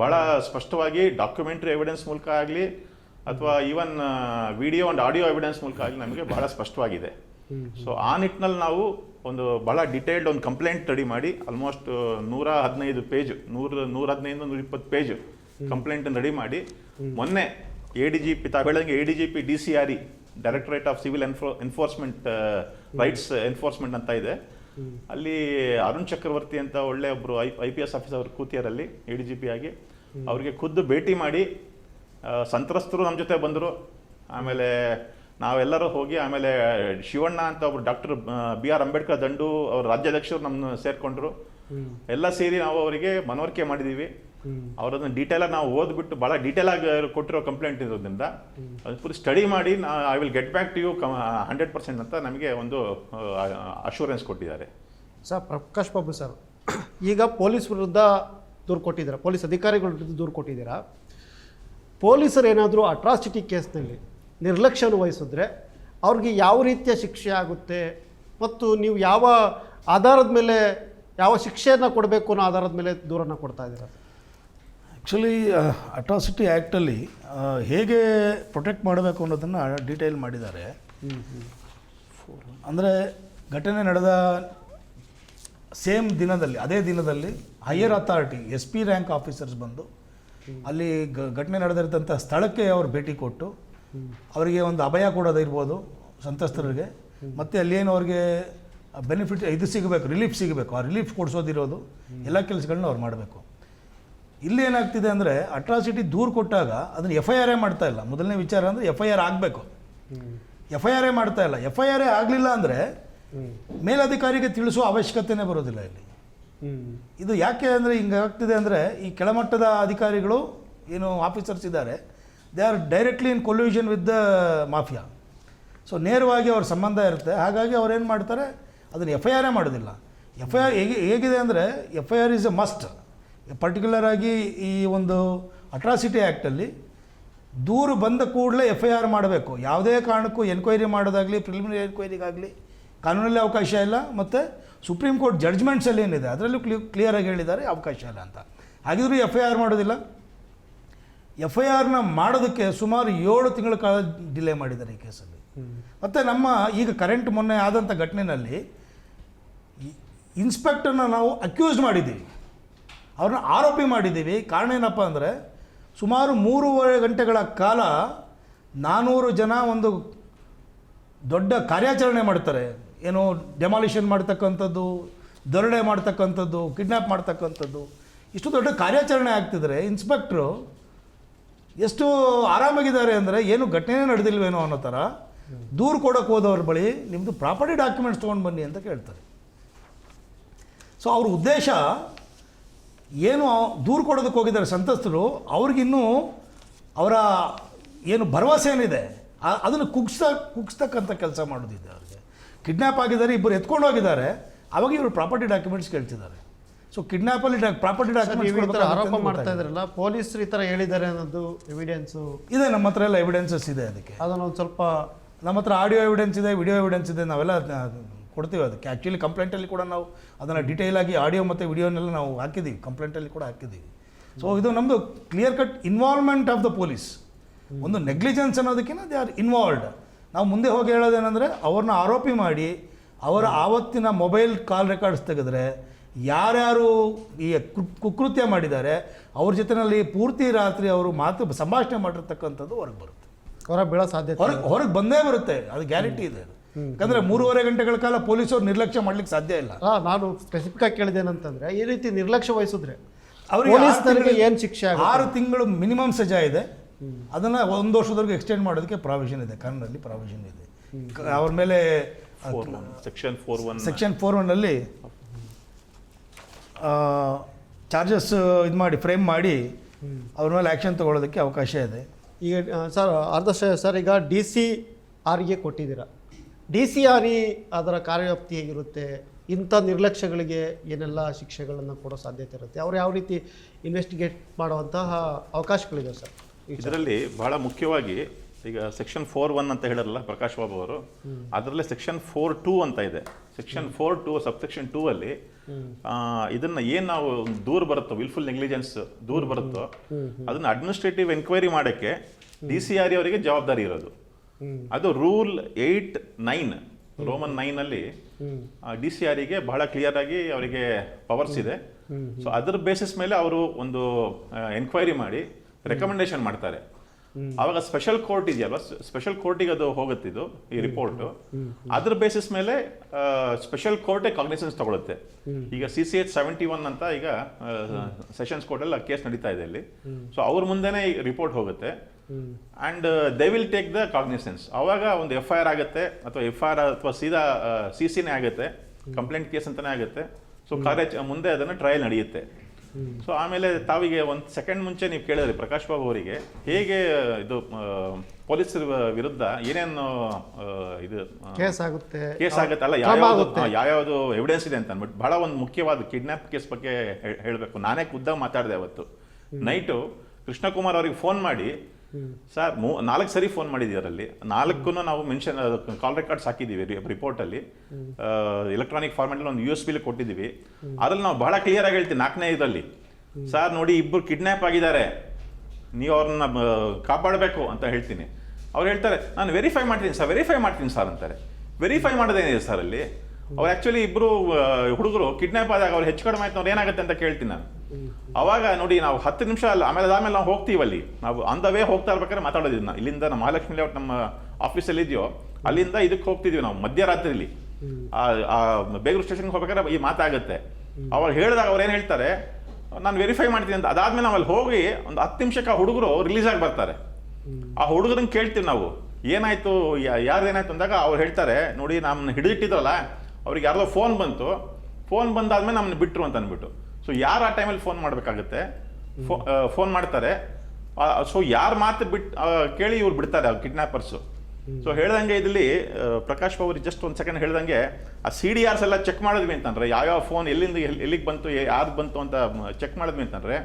ಭಾಳ ಸ್ಪಷ್ಟವಾಗಿ ಡಾಕ್ಯುಮೆಂಟ್ರಿ ಎವಿಡೆನ್ಸ್ ಮೂಲಕ ಆಗಲಿ ಅಥವಾ even video and audio evidence ಮೂಲಕ ಆಗಲಿ ನಮಗೆ ಭಾಳ ಸ್ಪಷ್ಟವಾಗಿದೆ. ಸೊ ಆ ನಿಟ್ಟಿನಲ್ಲಿ ನಾವು ಒಂದು ಭಾಳ ಡಿಟೇಲ್ಡ್ ಒಂದು ಕಂಪ್ಲೇಂಟ್ ರೆಡಿ ಮಾಡಿ ಆಲ್ಮೋಸ್ಟ್ ನೂರ ಹದಿನೈದು ಪೇಜ್ ನೂರ ನೂರ ಹದಿನೈದು ನೂರ ಇಪ್ಪತ್ತು ಪೇಜ್ ಕಂಪ್ಲೇಂಟ್ ರೆಡಿ ಮಾಡಿ. ಮೊನ್ನೆ ಎ ಡಿ ಜಿ ಪಿ ತಾ ಬೆಳಗ್ಗೆ A D G P D C R E directorate of civil ಎನ್ಫೋ enforcement rights enforcement ಅಂತ ಇದೆ. ಅಲ್ಲಿ ಅರುಣ್ ಚಕ್ರವರ್ತಿ ಅಂತ ಒಳ್ಳೆ ಒಬ್ರು I I P S officer ಅವರು ಕೂತಿಯರಲ್ಲಿ ಎ ಡಿ ಜಿ ಪಿ ಆಗಿ. ಅವರಿಗೆ ಖುದ್ದು ಭೇಟಿ ಮಾಡಿ ಸಂತ್ರಸ್ತರು ನಮ್ಮ ಜೊತೆ ಬಂದರು. ಆಮೇಲೆ ನಾವೆಲ್ಲರೂ ಹೋಗಿ ಆಮೇಲೆ ಶಿವಣ್ಣ ಅಂತ ಒಬ್ರು ಡಾಕ್ಟರ್ ಬಿ ಆರ್ ಅಂಬೇಡ್ಕರ್ ದಂಡು ಅವ್ರ ರಾಜ್ಯಾಧ್ಯಕ್ಷರು ನಮ್ಮನ್ನು ಸೇರಿಕೊಂಡ್ರು. ಎಲ್ಲ ಸೇರಿ ನಾವು ಅವರಿಗೆ ಮನವರಿಕೆ ಮಾಡಿದ್ದೀವಿ ಅವರದನ್ನು ಆಗಿ ನಾವು ಓದ್ಬಿಟ್ಟು ಭಾಳ ಡೀಟೇಲಾಗಿ ಕೊಟ್ಟಿರೋ ಕಂಪ್ಲೇಂಟ್ ಇರೋದ್ರಿಂದ ಅದು ಫುಲ್ ಸ್ಟಡಿ ಮಾಡಿ ನಾ I will get back to you hundred percent ಅಂತ ನಮಗೆ ಒಂದು ಅಶೂರೆನ್ಸ್ ಕೊಟ್ಟಿದ್ದಾರೆ.
ಸರ್ ಪ್ರಕಾಶ್ ಬಾಬು ಸರ್ ಈಗ ಪೊಲೀಸ್ ವಿರುದ್ಧ ದೂರು ಕೊಟ್ಟಿದ್ದೀರಾ? ಪೊಲೀಸ್ ಅಧಿಕಾರಿಗಳ ವಿರುದ್ಧ ದೂರು ಕೊಟ್ಟಿದ್ದೀರಾ? ಪೊಲೀಸರು ಏನಾದರೂ ಅಟ್ರಾಸಿಟಿ ಕೇಸ್ನಲ್ಲಿ ನಿರ್ಲಕ್ಷ್ಯವನ್ನು ವಹಿಸಿದ್ರೆ ಅವ್ರಿಗೆ ಯಾವ ರೀತಿಯ ಶಿಕ್ಷೆ ಆಗುತ್ತೆ? ಮತ್ತು ನೀವು ಯಾವ ಆಧಾರದ ಮೇಲೆ ಯಾವ ಶಿಕ್ಷೆಯನ್ನು ಕೊಡಬೇಕು ಅನ್ನೋ ಆಧಾರದ ಮೇಲೆ ದೂರನ್ನು ಕೊಡ್ತಾ ಇದ್ದೀರಾ?
ಆ್ಯಕ್ಚುಲಿ ಅಟ್ರಾಸಿಟಿ ಆ್ಯಕ್ಟಲ್ಲಿ ಹೇಗೆ ಪ್ರೊಟೆಕ್ಟ್ ಮಾಡಬೇಕು ಅನ್ನೋದನ್ನು ಡೀಟೇಲ್ ಮಾಡಿದ್ದಾರೆ. ಅಂದರೆ ಘಟನೆ ನಡೆದ ಸೇಮ್ ದಿನದಲ್ಲಿ, ಅದೇ ದಿನದಲ್ಲಿ higher authority S P rank officers ಬಂದು ಅಲ್ಲಿ ಘಟನೆ ನಡೆದಿರ್ತಂಥ ಸ್ಥಳಕ್ಕೆ ಅವರು ಭೇಟಿ ಕೊಟ್ಟು ಅವರಿಗೆ ಒಂದು ಅಭಯ ಕೊಡೋದಿರ್ಬೋದು ಸಂತ್ರಸ್ತರಿಗೆ. ಮತ್ತು ಅಲ್ಲೇನು ಅವ್ರಿಗೆ ಬೆನಿಫಿಟ್ ಇದು ಸಿಗಬೇಕು ರಿಲೀಫ್ ಸಿಗಬೇಕು. ಆ ರಿಲೀಫ್ ಕೊಡಿಸೋದಿರೋದು ಎಲ್ಲ ಕೆಲಸಗಳನ್ನ ಅವ್ರು ಮಾಡಬೇಕು. ಇಲ್ಲಿ ಏನಾಗ್ತಿದೆ ಅಂದರೆ ಅಟ್ರಾಸಿಟಿ ದೂರು ಕೊಟ್ಟಾಗ ಅದನ್ನು ಎಫ್ ಐ ಆರ್ ಮಾಡ್ತಾ ಇಲ್ಲ. ಮೊದಲನೇ ವಿಚಾರ ಅಂದರೆ ಎಫ್ ಐ ಆರ್ ಆಗಬೇಕು. ಎಫ್ ಐ ಆರ್ ಮಾಡ್ತಾ ಇಲ್ಲ. ಎಫ್ ಐ ಆರ್ ಎ ಆಗಲಿಲ್ಲ ಅಂದರೆ ಮೇಲಧಿಕಾರಿಗೆ ತಿಳಿಸುವ ಅವಶ್ಯಕತೆನೇ ಬರೋದಿಲ್ಲ ಇಲ್ಲಿ. ಇದು ಯಾಕೆ ಅಂದರೆ ಹಿಂಗೆ ಆಗ್ತಿದೆ ಅಂದರೆ ಈ ಕೆಳಮಟ್ಟದ ಅಧಿಕಾರಿಗಳು ಏನು ಆಫೀಸರ್ಸ್ ಇದ್ದಾರೆ. They are directly in collusion with the mafia. So ನೇರವಾಗಿ ಅವ್ರ ಸಂಬಂಧ ಇರುತ್ತೆ. ಹಾಗಾಗಿ ಅವ್ರು ಏನು ಮಾಡ್ತಾರೆ? ಅದನ್ನು ಎಫ್ ಐ ಆರೇ ಮಾಡೋದಿಲ್ಲ. ಎಫ್ ಐ ಆರ್ ಹೇಗೆ ಹೇಗಿದೆ ಅಂದರೆ F I R is a must. Particular ಆಗಿ ಈ ಒಂದು ಅಟ್ರಾಸಿಟಿ ಆ್ಯಕ್ಟಲ್ಲಿ ದೂರು ಬಂದ ಕೂಡಲೇ ಎಫ್ ಐ ಆರ್ ಮಾಡಬೇಕು. ಯಾವುದೇ ಕಾರಣಕ್ಕೂ ಎನ್ಕ್ವೈರಿ ಮಾಡೋದಾಗಲಿ ಪ್ರಿಲಿಮಿನರಿ ಎನ್ಕ್ವೈರಿಗಾಗಲಿ ಕಾನೂನಲ್ಲಿ ಅವಕಾಶ ಇಲ್ಲ. ಮತ್ತು ಸುಪ್ರೀಂ ಕೋರ್ಟ್ ಜಡ್ಜ್ಮೆಂಟ್ಸಲ್ಲಿ ಏನಿದೆ, ಅದರಲ್ಲೂ ಕ್ಲಿ ಕ್ಲಿಯರಾಗಿ ಹೇಳಿದ್ದಾರೆ, ಅವಕಾಶ ಇಲ್ಲ ಅಂತ. ಹಾಗಿದ್ರೂ ಎಫ್ ಐ ಆರ್ ಮಾಡೋದಿಲ್ಲ. ಎಫ್ ಐ ಆರ್ನ ಮಾಡೋದಕ್ಕೆ ಸುಮಾರು ಏಳು ತಿಂಗಳ ಕಾಲ ಡಿಲೇ ಮಾಡಿದ್ದಾರೆ ಈ ಕೇಸಲ್ಲಿ. ಮತ್ತು ನಮ್ಮ ಈಗ ಕರೆಂಟ್ ಮೊನ್ನೆ ಆದಂಥ ಘಟನೆಯಲ್ಲಿ ಇನ್ಸ್ಪೆಕ್ಟರ್ನ ನಾವು ಅಕ್ಯೂಸ್ ಮಾಡಿದ್ದೀವಿ. ಅವ್ರನ್ನ ಆರೋಪಿ ಮಾಡಿದ್ದೀವಿ. ಕಾರಣ ಏನಪ್ಪ ಅಂದರೆ, ಸುಮಾರು ಮೂರುವರೆ ಗಂಟೆಗಳ ಕಾಲ ನಾನ್ನೂರು ಜನ ಒಂದು ದೊಡ್ಡ ಕಾರ್ಯಾಚರಣೆ ಮಾಡ್ತಾರೆ. ಏನು ಡೆಮಾಲಿಷನ್ ಮಾಡ್ತಕ್ಕಂಥದ್ದು ದರೋಡೆ ಮಾಡ್ತಕ್ಕಂಥದ್ದು ಕಿಡ್ನ್ಯಾಪ್ ಮಾಡ್ತಕ್ಕಂಥದ್ದು. ಇಷ್ಟು ದೊಡ್ಡ ಕಾರ್ಯಾಚರಣೆ ಆಗ್ತಿದ್ರೆ ಇನ್ಸ್ಪೆಕ್ಟ್ರು ಎಷ್ಟು ಆರಾಮಾಗಿದ್ದಾರೆ ಅಂದರೆ ಏನು ಘಟನೆ ನಡೆದಿಲ್ವೇನೋ ಅನ್ನೋ ಥರ ದೂರು ಕೊಡೋಕೆ ಹೋದವ್ರ ಬಳಿ ನಿಮ್ಮದು ಪ್ರಾಪರ್ಟಿ ಡಾಕ್ಯುಮೆಂಟ್ಸ್ ತೊಗೊಂಡು ಬನ್ನಿ ಅಂತ ಕೇಳ್ತಾರೆ. ಸೊ ಅವ್ರ ಉದ್ದೇಶ ಏನು ದೂರು ಕೊಡೋದಕ್ಕೆ ಹೋಗಿದ್ದಾರೆ ಸಂತ್ರಸ್ತರು ಅವ್ರಿಗಿನ್ನೂ ಅವರ ಏನು ಭರವಸೆ ಏನಿದೆ ಅದನ್ನು ಕುಗ್ಸ ಕುಗ್ಸ್ತಕ್ಕಂಥ ಕೆಲಸ ಮಾಡೋದಿದೆ ಅವ್ರಿಗೆ. ಕಿಡ್ನ್ಯಾಪ್ ಆಗಿದ್ದಾರೆ ಇಬ್ಬರು ಎತ್ಕೊಂಡು ಹೋಗಿದ್ದಾರೆ ಅವಾಗ ಇವರು ಪ್ರಾಪರ್ಟಿ ಡಾಕ್ಯುಮೆಂಟ್ಸ್ ಕೇಳ್ತಿದ್ದಾರೆ. ಸೊ ಕಿಡ್ನ್ಯಾಪಲ್ಲಿ ಪ್ರಾಪರ್ಟಿ
ಡಾಕ್ಯುಮೆಂಟ್ಸ್ ಆರೋಪ ಮಾಡ್ತಾ ಇದ್ರಲ್ಲ ಪೊಲೀಸರು ಈ ಥರ ಹೇಳಿದ್ದಾರೆ ಅನ್ನೋದು ಎವಿಡೆನ್ಸು
ಇದೆ ನಮ್ಮ ಹತ್ರ ಎಲ್ಲ ಎವಿಡೆನ್ಸಸ್ ಇದೆ ಅದಕ್ಕೆ.
ಅದನ್ನೊಂದು ಸ್ವಲ್ಪ
ನಮ್ಮ ಹತ್ರ ಆಡಿಯೋ ಎವಿಡೆನ್ಸ್ ಇದೆ ವಿಡಿಯೋ ಎವಿಡೆನ್ಸ್ ಇದೆ ನಾವೆಲ್ಲ ಕೊಡ್ತೀವಿ ಅದಕ್ಕೆ. ಆ್ಯಕ್ಚುಲಿ ಕಂಪ್ಲೇಂಟಲ್ಲಿ ಕೂಡ ನಾವು ಅದನ್ನು ಡೀಟೇಲ್ ಆಗಿ ಆಡಿಯೋ ಮತ್ತು ವಿಡಿಯೋನೆಲ್ಲ ನಾವು ಹಾಕಿದ್ದೀವಿ ಕಂಪ್ಲೇಂಟಲ್ಲಿ ಕೂಡ ಹಾಕಿದ್ದೀವಿ ಸೊ ಇದು ನಮ್ಮದು clear cut involvement of the police ಒಂದು ನೆಗ್ಲಿಜೆನ್ಸ್ ಅನ್ನೋದಕ್ಕಿಂತ ದೇ ಆರ್ ಇನ್ವಾಲ್ವ್ಡ್ ನಾವು ಮುಂದೆ ಹೋಗಿ ಹೇಳೋದೇನೆಂದರೆ ಅವ್ರನ್ನ ಆರೋಪಿ ಮಾಡಿ ಅವರ ಆವತ್ತಿನ ಮೊಬೈಲ್ ಕಾಲ್ ರೆಕಾರ್ಡ್ಸ್ ತೆಗೆದ್ರೆ ಯಾರ್ಯಾರು ಈ ಕುಕೃತ್ಯ ಮಾಡಿದ್ದಾರೆ ಅವ್ರ ಜೊತೆನಲ್ಲಿ ಪೂರ್ತಿ ರಾತ್ರಿ ಅವರು ಮಾತು ಸಂಭಾಷಣೆ ಮಾಡಿರ್ತಕ್ಕಂಥದ್ದು ಹೊರಗೆ ಬರುತ್ತೆ.
ಹೊರಗೆ ಬೀಳೋ ಸಾಧ್ಯತೆ
ಹೊರಗೆ ಹೊರಗೆ ಬಂದೇ ಬರುತ್ತೆ. ಅದು ಗ್ಯಾರಂಟಿ ಇದೆ. ಅದು. ಯಾಕಂದ್ರೆ ಮೂರುವರೆ ಗಂಟೆಗಳ ಕಾಲ ಪೊಲೀಸರು ನಿರ್ಲಕ್ಷ್ಯ ಮಾಡ್ಲಿಕ್ಕೆ ಸಾಧ್ಯ ಇಲ್ಲ.
ನಾನು ಸ್ಪೆಸಿಫಿಕ್ ಆಗಿ ಕೇಳಿದೇನಂತಂದ್ರೆ ಈ ರೀತಿ ನಿರ್ಲಕ್ಷ್ಯ ವಹಿಸಿದ್ರೆ
ಅವ್ರಿಗೆ
ಏನು
ಆರು ತಿಂಗಳು-
ಏನ್ ಶಿಕ್ಷೆ ಆಗುತ್ತೆ?
ಆರು ತಿಂಗಳು ಮಿನಿಮಮ್ ಸಜಾ ಇದೆ. ಅದನ್ನ ಒಂದು ವರ್ಷದವರೆಗೂ ಎಕ್ಸ್ಟೆಂಡ್ ಮಾಡೋದಕ್ಕೆ ಪ್ರಾವಿಷನ್ ಇದೆ ಕಾನೂನಲ್ಲಿ ಪ್ರಾವಿಷನ್ ಇದೆ. ಅವ್ರ ಮೇಲೆ
four one section four one
section four ಒನ್ನಲ್ಲಿ ಚಾರ್ಜಸ್ ಇದು ಮಾಡಿ ಫ್ರೇಮ್ ಮಾಡಿ ಅವ್ರ ಮೇಲೆ ಆ್ಯಕ್ಷನ್ ತಗೊಳ್ಳೋದಕ್ಕೆ ಅವಕಾಶ ಇದೆ.
ಈಗ ಸರ್ ಅರ್ಧ ಸರ್ ಈಗ ಡಿ ಸಿ ಆರ್ಗೆ ಕೊಟ್ಟಿದ್ದೀರಾ? ಡಿ ಸಿ ಆರ್ ಇ ಅದರ ಕಾರ್ಯವ್ಯಾಪ್ತಿ ಹೇಗಿರುತ್ತೆ? ಇಂಥ ನಿರ್ಲಕ್ಷ್ಯಗಳಿಗೆ ಏನೆಲ್ಲ ಶಿಕ್ಷೆಗಳನ್ನು ಕೊಡೋ ಸಾಧ್ಯತೆ ಇರುತ್ತೆ? ಅವ್ರು ಯಾವ ರೀತಿ ಇನ್ವೆಸ್ಟಿಗೇಟ್ ಮಾಡುವಂತಹ ಅವಕಾಶಗಳಿದೆ ಸರ್?
ಇದರಲ್ಲಿ ಬಹಳ ಮುಖ್ಯವಾಗಿ ಈಗ ಸೆಕ್ಷನ್ ಫೋರ್ ಒನ್ ಅಂತ ಹೇಳಿರಲ್ಲ ಪ್ರಕಾಶ್ ಬಾಬು ಅವರು ಅದರಲ್ಲಿ ಸೆಕ್ಷನ್ ಫೋರ್ ಟೂ ಅಂತ ಇದೆ. Section four two sub section two ಅಲ್ಲಿ ಇದನ್ನ ಏನ್ ನಾವು ದೂರ ಬರುತ್ತೋ ವಿಲ್ಫುಲ್ ನೆಗ್ಲಿಜೆನ್ಸ್ ದೂರ ಬರುತ್ತೋ ಅದನ್ನ ಅಡ್ಮಿನಿಸ್ಟ್ರೇಟಿವ್ ಎನ್ಕ್ವೈರಿ ಮಾಡಕ್ಕೆ ಡಿ ಸಿ ಆರ್ ಅವರಿಗೆ ಜವಾಬ್ದಾರಿ ಇರೋದು. ಅದು rule eight nine, Roman nine ಅಲ್ಲಿ ಡಿ ಸಿ ಆರಿಗೆ ಬಹಳ ಕ್ಲಿಯರ್ ಆಗಿ ಅವರಿಗೆ ಪವರ್ಸ್ ಇದೆ. ಸೊ ಅದರ ಬೇಸಿಸ್ ಮೇಲೆ ಅವರು ಒಂದು ಎನ್ಕ್ವೈರಿ ಮಾಡಿ ರೆಕಮೆಂಡೇಶನ್ ಮಾಡ್ತಾರೆ. ಅವಾಗ ಸ್ಪೆಷಲ್ ಕೋರ್ಟ್ ಇದೆಯಲ್ವಾ? ಸ್ಪೆಷಲ್ ಕೋರ್ಟಿಗೆ ಅದು ಹೋಗುತ್ತಿದ್ದು ಈ ರಿಪೋರ್ಟ್ ಅದ್ರ ಬೇಸಿಸ್ ಮೇಲೆ ಸ್ಪೆಷಲ್ ಕೋರ್ಟೇ ಕಾಗ್ನಿಸೆನ್ಸ್ ತಗೊಳುತ್ತೆ. ಈಗ C C H seventy one ಅಂತ ಈಗ ಸೆಷನ್ಸ್ ಕೋರ್ಟ್ ಅಲ್ಲಿ ಕೇಸ್ ನಡೀತಾ ಇದೆ ಇಲ್ಲಿ. ಸೊ ಅವ್ರ ಮುಂದೆನೆ ರಿಪೋರ್ಟ್ ಹೋಗುತ್ತೆ. And they will take the cognizance ಅವಾಗ ಒಂದು ಎಫ್ ಐ ಆರ್ ಆಗುತ್ತೆ ಅಥವಾ ಎಫ್ ಐ ಆರ್ ಅಥವಾ ಸೀದಾ ಸಿ ಸಿನೇ ಆಗುತ್ತೆ ಕಂಪ್ಲೇಂಟ್ ಕೇಸ್ ಅಂತಲೇ ಆಗುತ್ತೆ. ಸೊ ಕಾರ್ಯ ಮುಂದೆ ಅದನ್ನು ಟ್ರಯಲ್ ನಡೆಯುತ್ತೆ. ಸೊ ಆಮೇಲೆ ತಾವಿಗೆ ಒಂದು ಸೆಕೆಂಡ್ ಮುಂಚೆ ನೀವು ಕೇಳಿದ್ರಿ ಪ್ರಕಾಶ್ ಬಾಬು ಅವರಿಗೆ ಹೇಗೆ ಇದು ಪೊಲೀಸರ ವಿರುದ್ಧ ಏನೇನು ಇದು
ಕೇಸ್ ಆಗುತ್ತೆ
ಕೇಸ್ ಆಗುತ್ತೆ ಅಲ್ಲ
ಕ್ರಮ
ಯಾವ್ಯಾವ್ದು ಎವಿಡೆನ್ಸ್ ಇದೆ ಅಂತ ಅಂದ್ಬಿಟ್ಟು ಬಹಳ ಒಂದು ಮುಖ್ಯವಾದ ಕಿಡ್ನಾಪ್ ಕೇಸ್ ಬಗ್ಗೆ ಹೇಳಬೇಕು ಹೇಳ್ಬೇಕು. ನಾನೇ ಖುದ್ದಾಗ ಮಾತಾಡಿದೆ ಅವತ್ತು. ನೈಟು ಕೃಷ್ಣಕುಮಾರ್ ಅವರಿಗೆ ಫೋನ್ ಮಾಡಿ ಸರ್, ಮೂ, ನಾಲ್ಕು ಸರಿ ಫೋನ್ ಮಾಡಿದ್ದೀರಲ್ಲಿ ನಾಲ್ಕು ನಾವು ಮೆನ್ಷನ್ ಕಾಲ್ ರೆಕಾರ್ಡ್ಸ್ ಹಾಕಿದ್ದೀವಿ ರಿಪೋರ್ಟಲ್ಲಿ ಎಲೆಕ್ಟ್ರಾನಿಕ್ ಫಾರ್ಮೆಟ್ ಒಂದು ಯು ಎಸ್ ಬಿಲಿ ಕೊಟ್ಟಿದ್ದೀವಿ. ಅದ್ರಲ್ಲಿ ನಾವು ಬಹಳ ಕ್ಲಿಯರ್ ಆಗಿ ಹೇಳ್ತೀವಿ, ನಾಲ್ಕನೇ ಇದರಲ್ಲಿ. ಸರ್, ನೋಡಿ ಇಬ್ಬರು ಕಿಡ್ನ್ಯಾಪ್ ಆಗಿದ್ದಾರೆ. ನೀವು ಅವ್ರನ್ನ ಕಾಪಾಡಬೇಕು ಅಂತ ಹೇಳ್ತೀನಿ. ಅವ್ರು ಹೇಳ್ತಾರೆ, ನಾನು ವೆರಿಫೈ ಮಾಡ್ತೀನಿ ಸರ್ ವೆರಿಫೈ ಮಾಡ್ತೀನಿ ಸರ್ ಅಂತಾರೆ. ವೆರಿಫೈ ಮಾಡೋದೇನಿದೆ ಸರ್ ಅಲ್ಲಿ? ಅವ್ರು ಆಕ್ಚುಲಿ ಇಬ್ಬರು ಹುಡುಗರು ಕಿಡ್ನ್ಯಾಪ್ ಆದಾಗ ಅವ್ರು ಹೆಚ್ಚು ಕಡಿಮೆ ಆಯ್ತು, ಅವ್ರು ಏನಾಗುತ್ತೆ ಅಂತ ಕೇಳ್ತೀನಿ ನಾನು. ಅವಾಗ ನೋಡಿ ನಾವು ಹತ್ತು ನಿಮಿಷ ಅಲ್ಲ, ಆಮೇಲೆ ಅದಾದ್ಮೇಲೆ ನಾವು ಹೋಗ್ತೀವಿ ಅಲ್ಲಿ ನಾವು ಅಂದವೇ ಹೋಗ್ತಾ ಇರ್ಬೇಕಾದ್ರೆ ಮಾತಾಡೋದಿಲ್ಲ ಇಲ್ಲಿಂದ ನಮ್ಮ ಮಹಾಲಕ್ಷ್ಮಿ ಲೇಔಟ್ ನಮ್ಮ ಆಫೀಸಲ್ಲಿ ಇದೆಯೋ, ಅಲ್ಲಿಂದ ಇದಕ್ಕೆ ಹೋಗ್ತಿದ್ವಿ ನಾವು ಮಧ್ಯರಾತ್ರಿಲಿ. ಆ ಬೇಗೂರು ಸ್ಟೇಷನ್ಗೆ ಹೋಗ್ಬೇಕಾದ್ರೆ ಈ ಮಾತಾಗುತ್ತೆ. ಅವಾಗ ಹೇಳಿದಾಗ ಅವ್ರು ಏನು ಹೇಳ್ತಾರೆ, ನಾನು ವೆರಿಫೈ ಮಾಡ್ತೀನಿ ಅಂತ. ಅದಾದ್ಮೇಲೆ ನಾವು ಅಲ್ಲಿ ಹೋಗಿ ಒಂದು ಹತ್ತು ನಿಮಿಷಕ್ಕೆ ಆ ಹುಡುಗರು ರಿಲೀಸ್ ಆಗಿ ಬರ್ತಾರೆ. ಆ ಹುಡುಗರನ್ನ ಕೇಳ್ತೀವಿ ನಾವು. ಏನಾಯ್ತು ಯಾರ್ದೇನಾಯ್ತು ಅಂದಾಗ ಅವ್ರು ಹೇಳ್ತಾರೆ, ನೋಡಿ ನಮ್ಮನ್ನ ಹಿಡಿದಿಟ್ಟಿದ್ರಲ್ಲ, ಅವ್ರಿಗೆ ಯಾರ್ದೋ ಫೋನ್ ಬಂತು. ಫೋನ್ ಬಂದಾದ್ಮೇಲೆ ನಮ್ಮನ್ನ ಬಿಟ್ರು ಅಂತ ಅಂದ್ಬಿಟ್ಟು. ಸೊ ಯಾರು ಆ ಟೈಮಲ್ಲಿ ಫೋನ್ ಮಾಡಬೇಕಾಗುತ್ತೆ? ಫೋನ್ ಮಾಡ್ತಾರೆ. ಸೊ ಯಾರು ಮಾತು ಬಿಟ್ ಕೇಳಿ ಇವ್ರು ಬಿಡ್ತಾರೆ ಕಿಡ್ನಾಪರ್ಸು ಸೊ ಹೇಳ್ದಂಗೆ ಇದರಲ್ಲಿ ಪ್ರಕಾಶ್ ಬಾಬು ಜಸ್ಟ್ ಒಂದು ಸೆಕೆಂಡ್ ಹೇಳ್ದಂಗೆ, ಆ ಸಿ ಡಿ ಆರ್ಸ್ ಎಲ್ಲ ಚೆಕ್ ಮಾಡಿದ್ವಿ ಅಂತಂದ್ರೆ, ಯಾವ್ಯಾವ ಫೋನ್ ಎಲ್ಲಿಂದ ಎಲ್- ಎಲ್ಲಿಗೆ ಬಂತು ಯಾರು ಬಂತು ಅಂತ ಚೆಕ್ ಮಾಡಿದ್ವಿ ಅಂತಂದ್ರೆ,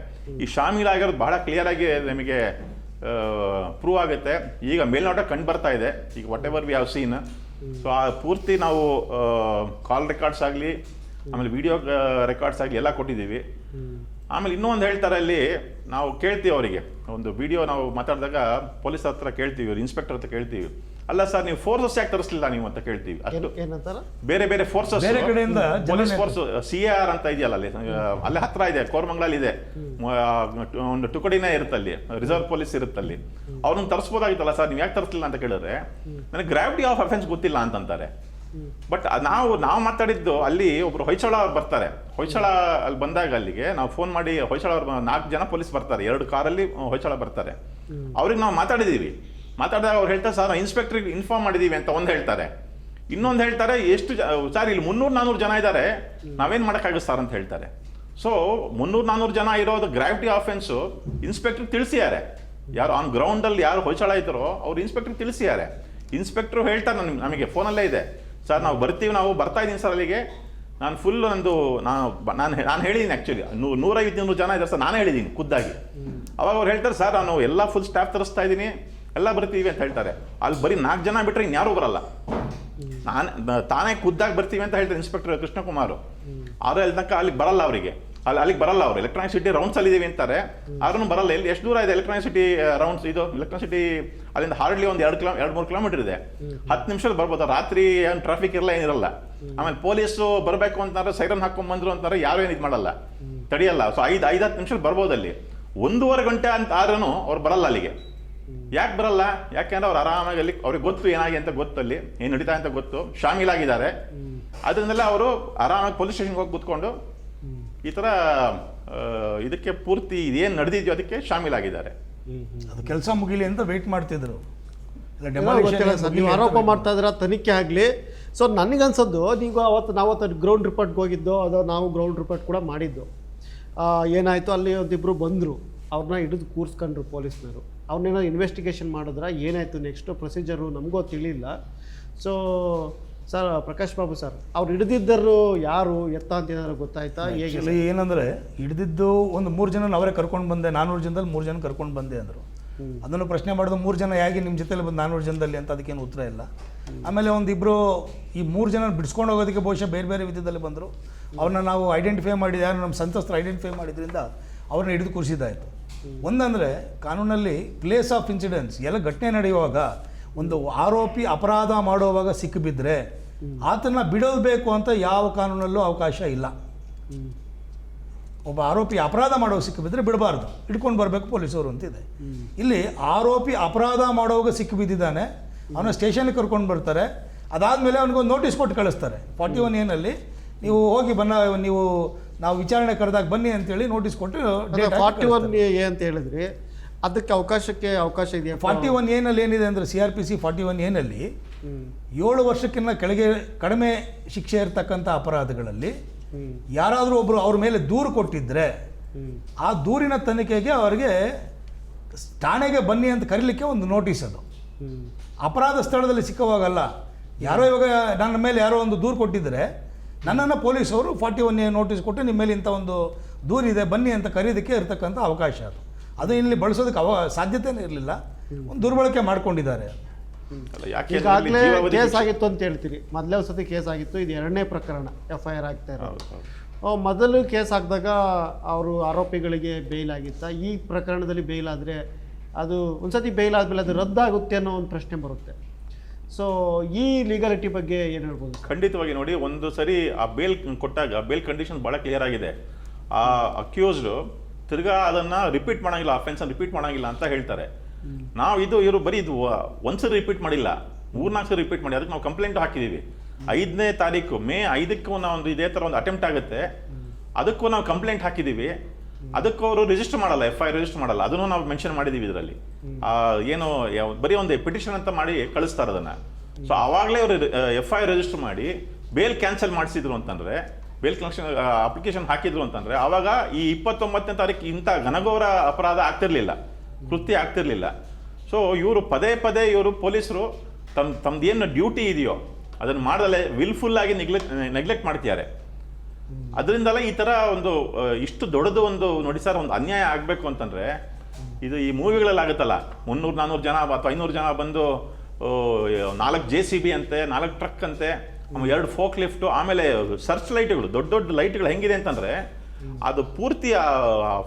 ಈ ಶಾಮೀಲ್ ಆಗಿರೋದು ಬಹಳ ಕ್ಲಿಯರ್ ಆಗಿ ನಿಮಗೆ ಪ್ರೂವ್ ಆಗುತ್ತೆ. ಈಗ ಮೇಲ್ನೋಟ ಕಂಡು ಬರ್ತಾ ಇದೆ. ಈಗ whatever we have seen so ಆ ಪೂರ್ತಿ ನಾವು ಕಾಲ್ ರೆಕಾರ್ಡ್ಸ್ ಆಗಲಿ ಆಮೇಲೆ ವಿಡಿಯೋ ರೆಕಾರ್ಡ್ಸ್ ಆಗಲಿ ಎಲ್ಲ ಕೊಟ್ಟಿದ್ದೀವಿ. ಆಮೇಲೆ ಇನ್ನೂ ಒಂದು ಹೇಳ್ತಾರೆ ಅಲ್ಲಿ ನಾವು ಕೇಳ್ತೀವಿ ಅವರಿಗೆ. ಒಂದು ವಿಡಿಯೋ ನಾವು ಮಾತಾಡಿದಾಗ ಪೊಲೀಸ್ ಹತ್ರ ಕೇಳ್ತೀವಿ ಇನ್ಸ್ಪೆಕ್ಟರ್ ಹತ್ರ ಕೇಳ್ತೀವಿ. ಅಲ್ಲ ಸರ್ ನೀವು ಫೋರ್ಸಸ್ ಯಾಕೆ ತರಿಸ್ಲಿಲ್ಲ ನೀವು ಅಂತ ಕೇಳ್ತೀವಿ. ಅಷ್ಟು. ಬೇರೆ ಬೇರೆ ಫೋರ್ಸಸ್
ಬೇರೆ ಕಡೆಯಿಂದ
ಪೊಲೀಸ್ ಫೋರ್ಸ್ ಸಿ ಆರ್ ಅಂತ ಇದೆಯಲ್ಲ ಅಲ್ಲಿ ಅಲ್ಲಿ ಅಲ್ಲೇ ಹತ್ರ ಇದೆ ಕೋರಮಂಗಲಲ್ಲಿ ಇದೆ. ಒಂದು ಟುಕಡಿನೇ ಇರುತ್ತೆ ಅಲ್ಲಿ ರಿಸರ್ವ್ ಪೊಲೀಸ್ ಇರುತ್ತೆ ಅಲ್ಲಿ. ಅವ್ರನ್ನ ತರಿಸ್ಬೋದಾಗಿತ್ತಲ್ಲ ಸರ್ ನೀವು ಯಾಕೆ ತರಿಸ್ಲಿಲ್ಲ ಅಂತ ಕೇಳಿದ್ರೆ ನನಗೆ ಗ್ರಾವಿಟಿ ಆಫ್ ಅಫೆನ್ಸ್ ಗೊತ್ತಿಲ್ಲ ಅಂತಂತಾರೆ. ಬಟ್ ನಾವು ನಾವು ಮಾತಾಡಿದ್ದು ಅಲ್ಲಿ ಒಬ್ರು ಹೊಯ್ಸಳ ಅವ್ರು ಬರ್ತಾರೆ. ಹೊಯ್ಸಳ ಅಲ್ಲಿ ಬಂದಾಗ ಅಲ್ಲಿಗೆ ನಾವು ಫೋನ್ ಮಾಡಿ ಹೊಯ್ಸಳ ಅವ್ರು ನಾಲ್ಕು ಜನ ಪೊಲೀಸ್ ಬರ್ತಾರೆ. ಎರಡು ಕಾರಲ್ಲಿ ಹೊಯ್ಸಳ ಬರ್ತಾರೆ. ಅವ್ರಿಗೆ ನಾವು ಮಾತಾಡಿದೀವಿ. ಮಾತಾಡಿದಾಗ ಅವ್ರು ಹೇಳ್ತಾರೆ, ಸರ್ ಇನ್ಸ್ಪೆಕ್ಟ್ರಿಗೆ ಇನ್ಫಾರ್ಮ್ ಮಾಡಿದೀವಿ ಅಂತ ಒಂದು ಹೇಳ್ತಾರೆ. ಇನ್ನೊಂದು ಹೇಳ್ತಾರೆ, ಎಷ್ಟು ಸರ್, ಇಲ್ಲಿ ಮುನ್ನೂರು ನಾನ್ನೂರು ಜನ ಇದ್ದಾರೆ. ನಾವೇನು ಮಾಡೋಕ್ಕಾಗುತ್ತೆ ಸರ್ ಅಂತ ಹೇಳ್ತಾರೆ. ಸೊ ಮುನ್ನೂರು ನಾನ್ನೂರು ಜನ ಇರೋದು ಗ್ರಾವಿಟಿ ಆಫೆನ್ಸು ಇನ್ಸ್ಪೆಕ್ಟರ್ ತಿಳಿಸಿದ್ದಾರೆ. ಯಾರು ಆನ್ ಗ್ರೌಂಡಲ್ಲಿ ಯಾರು ಹೊಯ್ಸಳ ಇದ್ದಾರೋ ಅವ್ರು ಇನ್ಸ್ಪೆಕ್ಟ್ರಿಗೆ ತಿಳಿಸಿದ್ದಾರೆ. ಇನ್ಸ್ಪೆಕ್ಟ್ರು ಹೇಳ್ತಾರೆ ನಮಗೆ ಫೋನಲ್ಲೇ ಇದೆ. ಸರ್ ನಾವು ಬರ್ತೀವಿ ನಾವು ಬರ್ತಾ ಇದ್ದೀನಿ ಸರ್ ಅಲ್ಲಿಗೆ. ನಾನು ಫುಲ್ ನಂದು ನಾನು ನಾನು ನಾನು ಹೇಳಿದ್ದೀನಿ ಆ್ಯಕ್ಚುಲಿ ನೂರೈವತ್ತು ನೂರು ಜನ ಇದ್ದಾರೆ ಸರ್ ನಾನು ಹೇಳಿದ್ದೀನಿ ಖುದ್ದಾಗಿ. ಅವಾಗ ಅವ್ರು ಹೇಳ್ತಾರೆ ಸರ್ ನಾನು ಎಲ್ಲ ಫುಲ್ ಸ್ಟಾಫ್ ತರಿಸ್ತಾ ಇದ್ದೀನಿ ಎಲ್ಲ ಬರ್ತೀವಿ ಅಂತ ಹೇಳ್ತಾರೆ. ಅಲ್ಲಿ ಬರೀ ನಾಲ್ಕು ಜನ ಬಿಟ್ಟರೆ ಇನ್ಯಾರೂ ಬರಲ್ಲ. ನಾನು ತಾನೇ ಖುದ್ದಾಗಿ ಬರ್ತೀವಿ ಅಂತ ಹೇಳ್ತಾರೆ ಇನ್ಸ್ಪೆಕ್ಟರ್ ಕೃಷ್ಣಕುಮಾರ್. ಆದರೆ ಅಲ್ಲಿ ತನಕ ಅಲ್ಲಿಗೆ ಬರಲ್ಲ ಅವರಿಗೆ. ಅಲ್ಲಿ ಅಲ್ಲಿಗೆ ಬರಲ್ಲ ಅವರು. ಎಲೆಕ್ಟ್ರಾನಿಕ್ ಸಿಟಿ ರೌಂಡ್ಸ್ ಅಲ್ಲಿ ಇದೀವಿ ಅಂತಾರೆ. ಆದ್ರೂ ಬರಲ್ಲ. ಇಲ್ಲಿ ಎಷ್ಟು ದೂರ ಇದೆ ಎಲೆಕ್ಟ್ರಾನಿಕ್ ಸಿಟಿ ರೌಂಡ್ಸ್ ಇದು? ಎಲೆಕ್ಟ್ರಾನಿಕ್ ಸಿಟಿ ಅಲ್ಲಿಂದ ಹಾರ್ಡ್ಲಿ ಒಂದು ಎರಡು ಕಿಲೋ ಎರಡು ಮೂರು ಕಿಲೋಮೀಟರ್ ಇದೆ. ಹತ್ತು ನಿಮಿಷದಲ್ಲಿ ಬರ್ಬೋದು. ರಾತ್ರಿ ಏನು ಟ್ರಾಫಿಕ್ ಇರಲ್ಲ, ಏನಿರಲ್ಲ. ಆಮೇಲೆ ಪೊಲೀಸು ಬರಬೇಕು ಅಂತಂದ್ರೆ ಸೈರನ್ ಹಾಕೊಂಡ್ ಬಂದ್ರು ಅಂತಾರೆ, ಯಾರು ಏನು ಮಾಡಲ್ಲ. ತಡೆಯಲ್ಲ. ಸೊ ಐದು ಐದು ಹತ್ತು ನಿಮಿಷದಲ್ಲಿ ಬರ್ಬೋದು ಅಲ್ಲಿ. ಒಂದೂವರೆ ಗಂಟೆ ಅಂತ ಆದ್ರೂ ಅವ್ರು ಬರಲ್ಲ ಅಲ್ಲಿಗೆ. ಯಾಕೆ ಬರಲ್ಲ? ಯಾಕೆಂದ್ರೆ ಅವ್ರು ಆರಾಮಾಗಿ ಅಲ್ಲಿ ಅವ್ರಿಗೆ ಗೊತ್ತು ಏನಾಗಿ ಅಂತ ಗೊತ್ತು ಅಲ್ಲಿ. ಏನು ನಡೀತಾ ಅಂತ ಗೊತ್ತು. ಶಾಮೀಲಾಗಿದ್ದಾರೆ ಅದರಿಂದಲೇ ಅವರು ಆರಾಮಾಗಿ ಪೊಲೀಸ್ ಸ್ಟೇಷನ್ಗೆ ಹೋಗಿ ಕೂತ್ಕೊಂಡು ಈ ಥರ ಇದಕ್ಕೆ ಪೂರ್ತಿ ಇದೇನು ನಡೆದಿದ್ಯೋ ಅದಕ್ಕೆ ಶಾಮೀಲಾಗಿದ್ದಾರೆ.
ಅದು ಕೆಲಸ ಮುಗಿಲಿ ಅಂತ ವೆಯ್ಟ್ ಮಾಡ್ತಿದ್ರು.
ನೀವು ಆರೋಪ ಮಾಡ್ತಾ ಇದ್ರ ತನಿಖೆ ಆಗಲಿ. ಸೊ ನನಗನ್ಸದ್ದು ನೀವು ಅವತ್ತು ನಾವು ಅವತ್ತು ಗ್ರೌಂಡ್ ರಿಪೋರ್ಟ್ಗೆ ಹೋಗಿದ್ದು ಅದು ನಾವು ಗ್ರೌಂಡ್ ರಿಪೋರ್ಟ್ ಕೂಡ ಮಾಡಿದ್ದು. ಆ, ಏನಾಯಿತು ಅಲ್ಲಿ ಒಂದಿಬ್ಬರು ಬಂದರು. ಅವ್ರನ್ನ ಹಿಡಿದು ಕೂರಿಸ್ಕೊಂಡ್ರು ಪೊಲೀಸ್ನವರು. ಅವ್ರನ್ನೇನೋ ಇನ್ವೆಸ್ಟಿಗೇಷನ್ ಮಾಡಿದ್ರೆ ಏನಾಯಿತು ನೆಕ್ಸ್ಟು ಪ್ರೊಸೀಜರು ನಮಗೂ ತಿಳಿಲ್ಲ. So sir Prakash Babu sir ಅವ್ರು ಹಿಡಿದಿದ್ದರು ಯಾರು ಎತ್ತ ಅಂತ ಏನಾದ್ರು ಗೊತ್ತಾಯ್ತಾ? ಹೇಗೆ
ಏನಂದ್ರೆ ಹಿಡಿದಿದ್ದು ಒಂದು ಮೂರು ಜನ ಅವರೇ ಕರ್ಕೊಂಡು ಬಂದೆ ನಾನ್ನೂರು ಜನದಲ್ಲಿ ಮೂರು ಜನ ಕರ್ಕೊಂಡು ಬಂದೆ ಅಂದರು. ಅದನ್ನು ಪ್ರಶ್ನೆ ಮಾಡಿದ್ರು ಮೂರು ಜನ ಹೇಗೆ ನಿಮ್ಮ ಜೊತೆಲಿ ಬಂದು ನಾನ್ನೂರು ಜನದಲ್ಲಿ ಅಂತ ಅದಕ್ಕೇನು ಉತ್ತರ ಇಲ್ಲ. ಆಮೇಲೆ ಒಂದಿಬ್ಬರು ಈ ಮೂರು ಜನ ಬಿಡಿಸ್ಕೊಂಡು ಹೋಗೋದಕ್ಕೆ ಬಹುಶಃ ಬೇರೆ ಬೇರೆ ವಿಧದಲ್ಲಿ ಬಂದರು. ಅವ್ರನ್ನ ನಾವು ಐಡೆಂಟಿಫೈ ಮಾಡಿದ ಯಾರು ನಮ್ಮ ಸಂತ್ರಸ್ತರು ಐಡೆಂಟಿಫೈ ಮಾಡಿದ್ರಿಂದ ಅವ್ರನ್ನ ಹಿಡಿದು ಕೂರಿಸಿದ್ದಾಯಿತು. ಒಂದಂದರೆ ಕಾನೂನಲ್ಲಿ ಪ್ಲೇಸ್ ಆಫ್ ಇನ್ಸಿಡೆನ್ಸ್ ಎಲ್ಲ ಘಟನೆ ನಡೆಯುವಾಗ ಒಂದು ಆರೋಪಿ ಅಪರಾಧ ಮಾಡುವಾಗ ಸಿಕ್ಕಿಬಿದ್ರೆ ಆತನ ಬಿಡೋದು ಬೇಕು ಅಂತ ಯಾವ ಕಾನೂನಲ್ಲೂ ಅವಕಾಶ ಇಲ್ಲ. ಒಬ್ಬ ಆರೋಪಿ ಅಪರಾಧ ಮಾಡೋ ಸಿಕ್ಕಿಬಿದ್ರೆ ಬಿಡಬಾರ್ದು. ಹಿಡ್ಕೊಂಡು ಬರಬೇಕು ಪೊಲೀಸರು ಅಂತಿದೆ. ಇಲ್ಲಿ ಆರೋಪಿ ಅಪರಾಧ ಮಾಡುವಾಗ ಸಿಕ್ಕಿಬಿದ್ದಿದ್ದಾನೆ. ಅವನ ಸ್ಟೇಷನ್ಗೆ ಕರ್ಕೊಂಡು ಬರ್ತಾರೆ. ಅದಾದಮೇಲೆ ಅವನಿಗೊಂದು ನೋಟಿಸ್ ಕೊಟ್ಟು ಕಳಿಸ್ತಾರೆ. ಫಾರ್ಟಿ ಒನ್ ಏನಲ್ಲಿ ನೀವು ಹೋಗಿ ಬನ್ನ ನೀವು ನಾವು ವಿಚಾರಣೆ ಕರೆದಾಗ ಬನ್ನಿ ಅಂತೇಳಿ ನೋಟಿಸ್ ಕೊಟ್ಟು
ಫಾರ್ಟಿ ಒನ್ ಎ ಅಂತ ಹೇಳಿದ್ರಿ. ಅದಕ್ಕೆ ಅವಕಾಶಕ್ಕೆ ಅವಕಾಶ ಇದೆಯಾ?
ಫಾರ್ಟಿ ಒನ್ ಏನಲ್ಲಿ ಏನಿದೆ ಅಂದರೆ C R P C forty one ಏನಲ್ಲಿ. ಏಳು ವರ್ಷಕ್ಕಿಂತ ಕೆಳಗೆ ಕಡಿಮೆ ಶಿಕ್ಷೆ ಇರತಕ್ಕಂಥ ಅಪರಾಧಗಳಲ್ಲಿ ಯಾರಾದರೂ ಒಬ್ಬರು ಅವ್ರ ಮೇಲೆ ದೂರು ಕೊಟ್ಟಿದ್ದರೆ ಆ ದೂರಿನ ತನಿಖೆಗೆ ಅವರಿಗೆ ಠಾಣೆಗೆ ಬನ್ನಿ ಅಂತ ಕರೀಲಿಕ್ಕೆ ಒಂದು ನೋಟಿಸ್ ಅದು. ಅಪರಾಧ ಸ್ಥಳದಲ್ಲಿ ಸಿಕ್ಕವಾಗಲ್ಲ. ಯಾರೋ ಇವಾಗ ನನ್ನ ಮೇಲೆ ಯಾರೋ ಒಂದು ದೂರು ಕೊಟ್ಟಿದ್ದರೆ ನನ್ನನ್ನು ಪೊಲೀಸವರು ಫಾರ್ಟಿ ಒನ್ ನೋಟಿಸ್ ಕೊಟ್ಟು ನಿಮ್ಮ ಮೇಲೆ ಇಂಥ ಒಂದು ದೂರಿದೆ ಬನ್ನಿ ಅಂತ ಕರೀದಕ್ಕೆ ಇರತಕ್ಕಂಥ ಅವಕಾಶ ಅದು. ಅದು ಇಲ್ಲಿ ಬಳಸೋದಕ್ಕೆ ಅವ ಸಾಧ್ಯತೆಯೇ ಇರಲಿಲ್ಲ. ಒಂದು ದುರ್ಬಳಕೆ ಮಾಡ್ಕೊಂಡಿದ್ದಾರೆ.
ಈಗಾಗಲೇ ಕೇಸ್ ಆಗಿತ್ತು ಅಂತ ಹೇಳ್ತೀರಿ. ಮೊದಲೇ ಒಂದು ಸತಿ ಕೇಸ್ ಆಗಿತ್ತು ಇದು ಎರಡನೇ ಪ್ರಕರಣ ಎಫ್ ಐ ಆರ್ ಆಗ್ತಾ ಇರೋದು. ಮೊದಲು ಕೇಸ್ ಆಗಿದಾಗ ಅವರು ಆರೋಪಿಗಳಿಗೆ ಬೇಲ್ ಆಗಿತ್ತ? ಈ ಪ್ರಕರಣದಲ್ಲಿ ಬೇಲ್ ಆದರೆ ಅದು ಒಂದ್ಸತಿ ಬೇಲ್ ಆದಮೇಲೆ ಅದು ರದ್ದಾಗುತ್ತೆ ಅನ್ನೋ ಒಂದು ಪ್ರಶ್ನೆ ಬರುತ್ತೆ. ಸೊ ಈ ಲೀಗಾಲಿಟಿ ಬಗ್ಗೆ ಏನು ಹೇಳ್ಬೋದು?
ಖಂಡಿತವಾಗಿ ನೋಡಿ ಒಂದು ಸರಿ ಆ ಬೇಲ್ ಕೊಟ್ಟಾಗ ಬೇಲ್ ಕಂಡೀಷನ್ ಭಾಳ ಕ್ಲಿಯರ್ ಆಗಿದೆ. ಆ ಅಕ್ಯೂಸ್ಡ್ ತಿರ್ಗಾ ಅದನ್ನು ರಿಪೀಟ್ ಮಾಡೋಂಗಿಲ್ಲ ಅಫೆನ್ಸನ್ನು ರಿಪೀಟ್ ಮಾಡೋಂಗಿಲ್ಲ ಅಂತ ಹೇಳ್ತಾರೆ. ನಾವು ಇದು ಇವರು ಬರೀ ಇದು ಒಂದ್ಸರಿ ರಿಪೀಟ್ ಮಾಡಿಲ್ಲ. ಮೂರ್ನಾಲ್ಕು ಸರಿ ರಿಪೀಟ್ ಮಾಡಿ. ಅದಕ್ಕೆ ನಾವು ಕಂಪ್ಲೇಂಟ್ ಹಾಕಿದೀವಿ. ಐದನೇ ತಾರೀಕು, ಮೇ ಐದಕ್ಕೂ ನಾವು ಒಂದು ಇದೇ ತರ ಒಂದು ಅಟೆಂಪ್ಟ್ ಆಗುತ್ತೆ. ಅದಕ್ಕೂ ನಾವು ಕಂಪ್ಲೇಂಟ್ ಹಾಕಿದೀವಿ. ಅದಕ್ಕೂ ಅವರು ರಿಜಿಸ್ಟರ್ ಮಾಡಲ್ಲ ಎಫ್ ಐ ರಿಜಿಸ್ಟರ್ ಮಾಡಲ್ಲ. ಅದನ್ನು ನಾವು ಮೆನ್ಷನ್ ಮಾಡಿದೀವಿ ಇದರಲ್ಲಿ. ಏನು ಬರೀ ಒಂದು ಪಿಟಿಷನ್ ಅಂತ ಮಾಡಿ ಕಳಿಸ್ತಾರೆ ಅದನ್ನ ಸೊ ಆವಾಗಲೇ ಅವರು ಎಫ್ ಐ ರಿಜಿಸ್ಟರ್ ಮಾಡಿ ಬೇಲ್ ಕ್ಯಾನ್ಸಲ್ ಮಾಡಿಸಿದ್ರು ಅಂತಂದ್ರೆ ಬೇಲ್ ಕಲೆಕ್ಷನ್ ಅಪ್ಲಿಕೇಶನ್ ಹಾಕಿದ್ರು ಅಂತಂದ್ರೆ, ಆವಾಗ ಈ ಇಪ್ಪತ್ತೊಂಬತ್ತನೇ ತಾರೀಕು ಇಂಥ ಘನಘೋರ ಅಪರಾಧ ಆಗ್ತಿರ್ಲಿಲ್ಲ. ಕೃತ್ಯ ಆಗ್ತಿರಲಿಲ್ಲ. ಸೊ ಇವರು ಪದೇ ಪದೇ ಇವರು ಪೊಲೀಸರು ತಮ್ಮ ತಮ್ಮದೇನು ಡ್ಯೂಟಿ ಇದೆಯೋ ಅದನ್ನು ಮಾಡದಲ್ಲೇ ವಿಲ್ಫುಲ್ ಆಗಿ ನೆಗ್ಲೆಕ್ಟ್ ನೆಗ್ಲೆಕ್ಟ್ ಮಾಡ್ತಿದ್ದಾರೆ. ಅದರಿಂದಲ್ಲ ಈ ತರ ಒಂದು ಇಷ್ಟು ದೊಡ್ಡದು ಒಂದು ನೋಡಿ ಸರ್, ಒಂದು ಅನ್ಯಾಯ ಆಗಬೇಕು ಅಂತಂದ್ರೆ ಇದು ಈ ಮೂವಿಗಳಲ್ಲಿ ಆಗುತ್ತಲ್ಲ. ಮುನ್ನೂರು ನಾನ್ನೂರು ಜನ ಅಥವಾ ಐನೂರು ಜನ ಬಂದು ನಾಲ್ಕು ಜೆ ಸಿ ಬಿ ಅಂತೆ, ನಾಲ್ಕು ಟ್ರಕ್ ಅಂತೆ ಎರಡು ಫೋಕ್ ಲಿಫ್ಟು, ಆಮೇಲೆ ಸರ್ಚ್ ಲೈಟ್ಗಳು, ದೊಡ್ಡ ದೊಡ್ಡ ಲೈಟ್ಗಳು ಹೆಂಗಿದೆ ಅಂತಂದ್ರೆ ಅದು ಪೂರ್ತಿ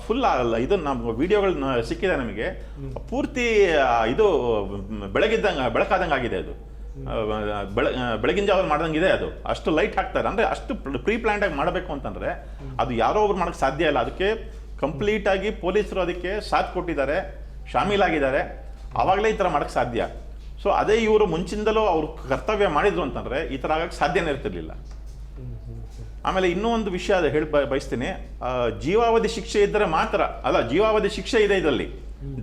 ಫುಲ್ ಇದು ನಮ್ಮ ವಿಡಿಯೋಗಳನ್ನ ಸಿಕ್ಕಿದೆ ನಮಗೆ. ಪೂರ್ತಿ ಇದು ಬೆಳಗಿದ್ದಂಗೆ ಬೆಳಕಾದಂಗೆ ಆಗಿದೆ ಅದು ಬೆಳ ಬೆಳಗಿನ ಜಾವ ಮಾಡ್ದಂಗಿದೆ ಅದು. ಅಷ್ಟು ಲೈಟ್ ಹಾಕ್ತಾರೆ. ಅಂದ್ರೆ ಅಷ್ಟು ಪ್ರೀ ಆಗಿ ಮಾಡಬೇಕು ಅಂತಂದ್ರೆ ಅದು ಯಾರೋ ಒಬ್ರು ಮಾಡಕ್ ಸಾಧ್ಯ ಇಲ್ಲ. ಅದಕ್ಕೆ ಕಂಪ್ಲೀಟ್ ಆಗಿ ಪೊಲೀಸರು ಅದಕ್ಕೆ ಸಾಥ್ ಕೊಟ್ಟಿದ್ದಾರೆ. ಶಾಮೀಲಾಗಿದ್ದಾರೆ. ಆವಾಗಲೇ ಈ ಥರ ಮಾಡಕ್ ಸಾಧ್ಯ. ಸೊ ಅದೇ ಇವರು ಮುಂಚಿಂದಲೂ ಅವ್ರು ಕರ್ತವ್ಯ ಮಾಡಿದ್ರು ಅಂತಂದ್ರೆ ಈ ಥರ ಆಗಕ್ಕೆ ಸಾಧ್ಯನೇ ಇರ್ತಿರ್ಲಿಲ್ಲ. ಆಮೇಲೆ ಇನ್ನೂ ಒಂದು ವಿಷಯ ಅದು ಹೇಳಿ ಬಯಸ್ತೀನಿ. ಜೀವಾವಧಿ ಶಿಕ್ಷೆ ಇದ್ದರೆ ಮಾತ್ರ, ಅಲ್ಲ, ಜೀವಾವಧಿ ಶಿಕ್ಷೆ ಇದೆ ಇದರಲ್ಲಿ.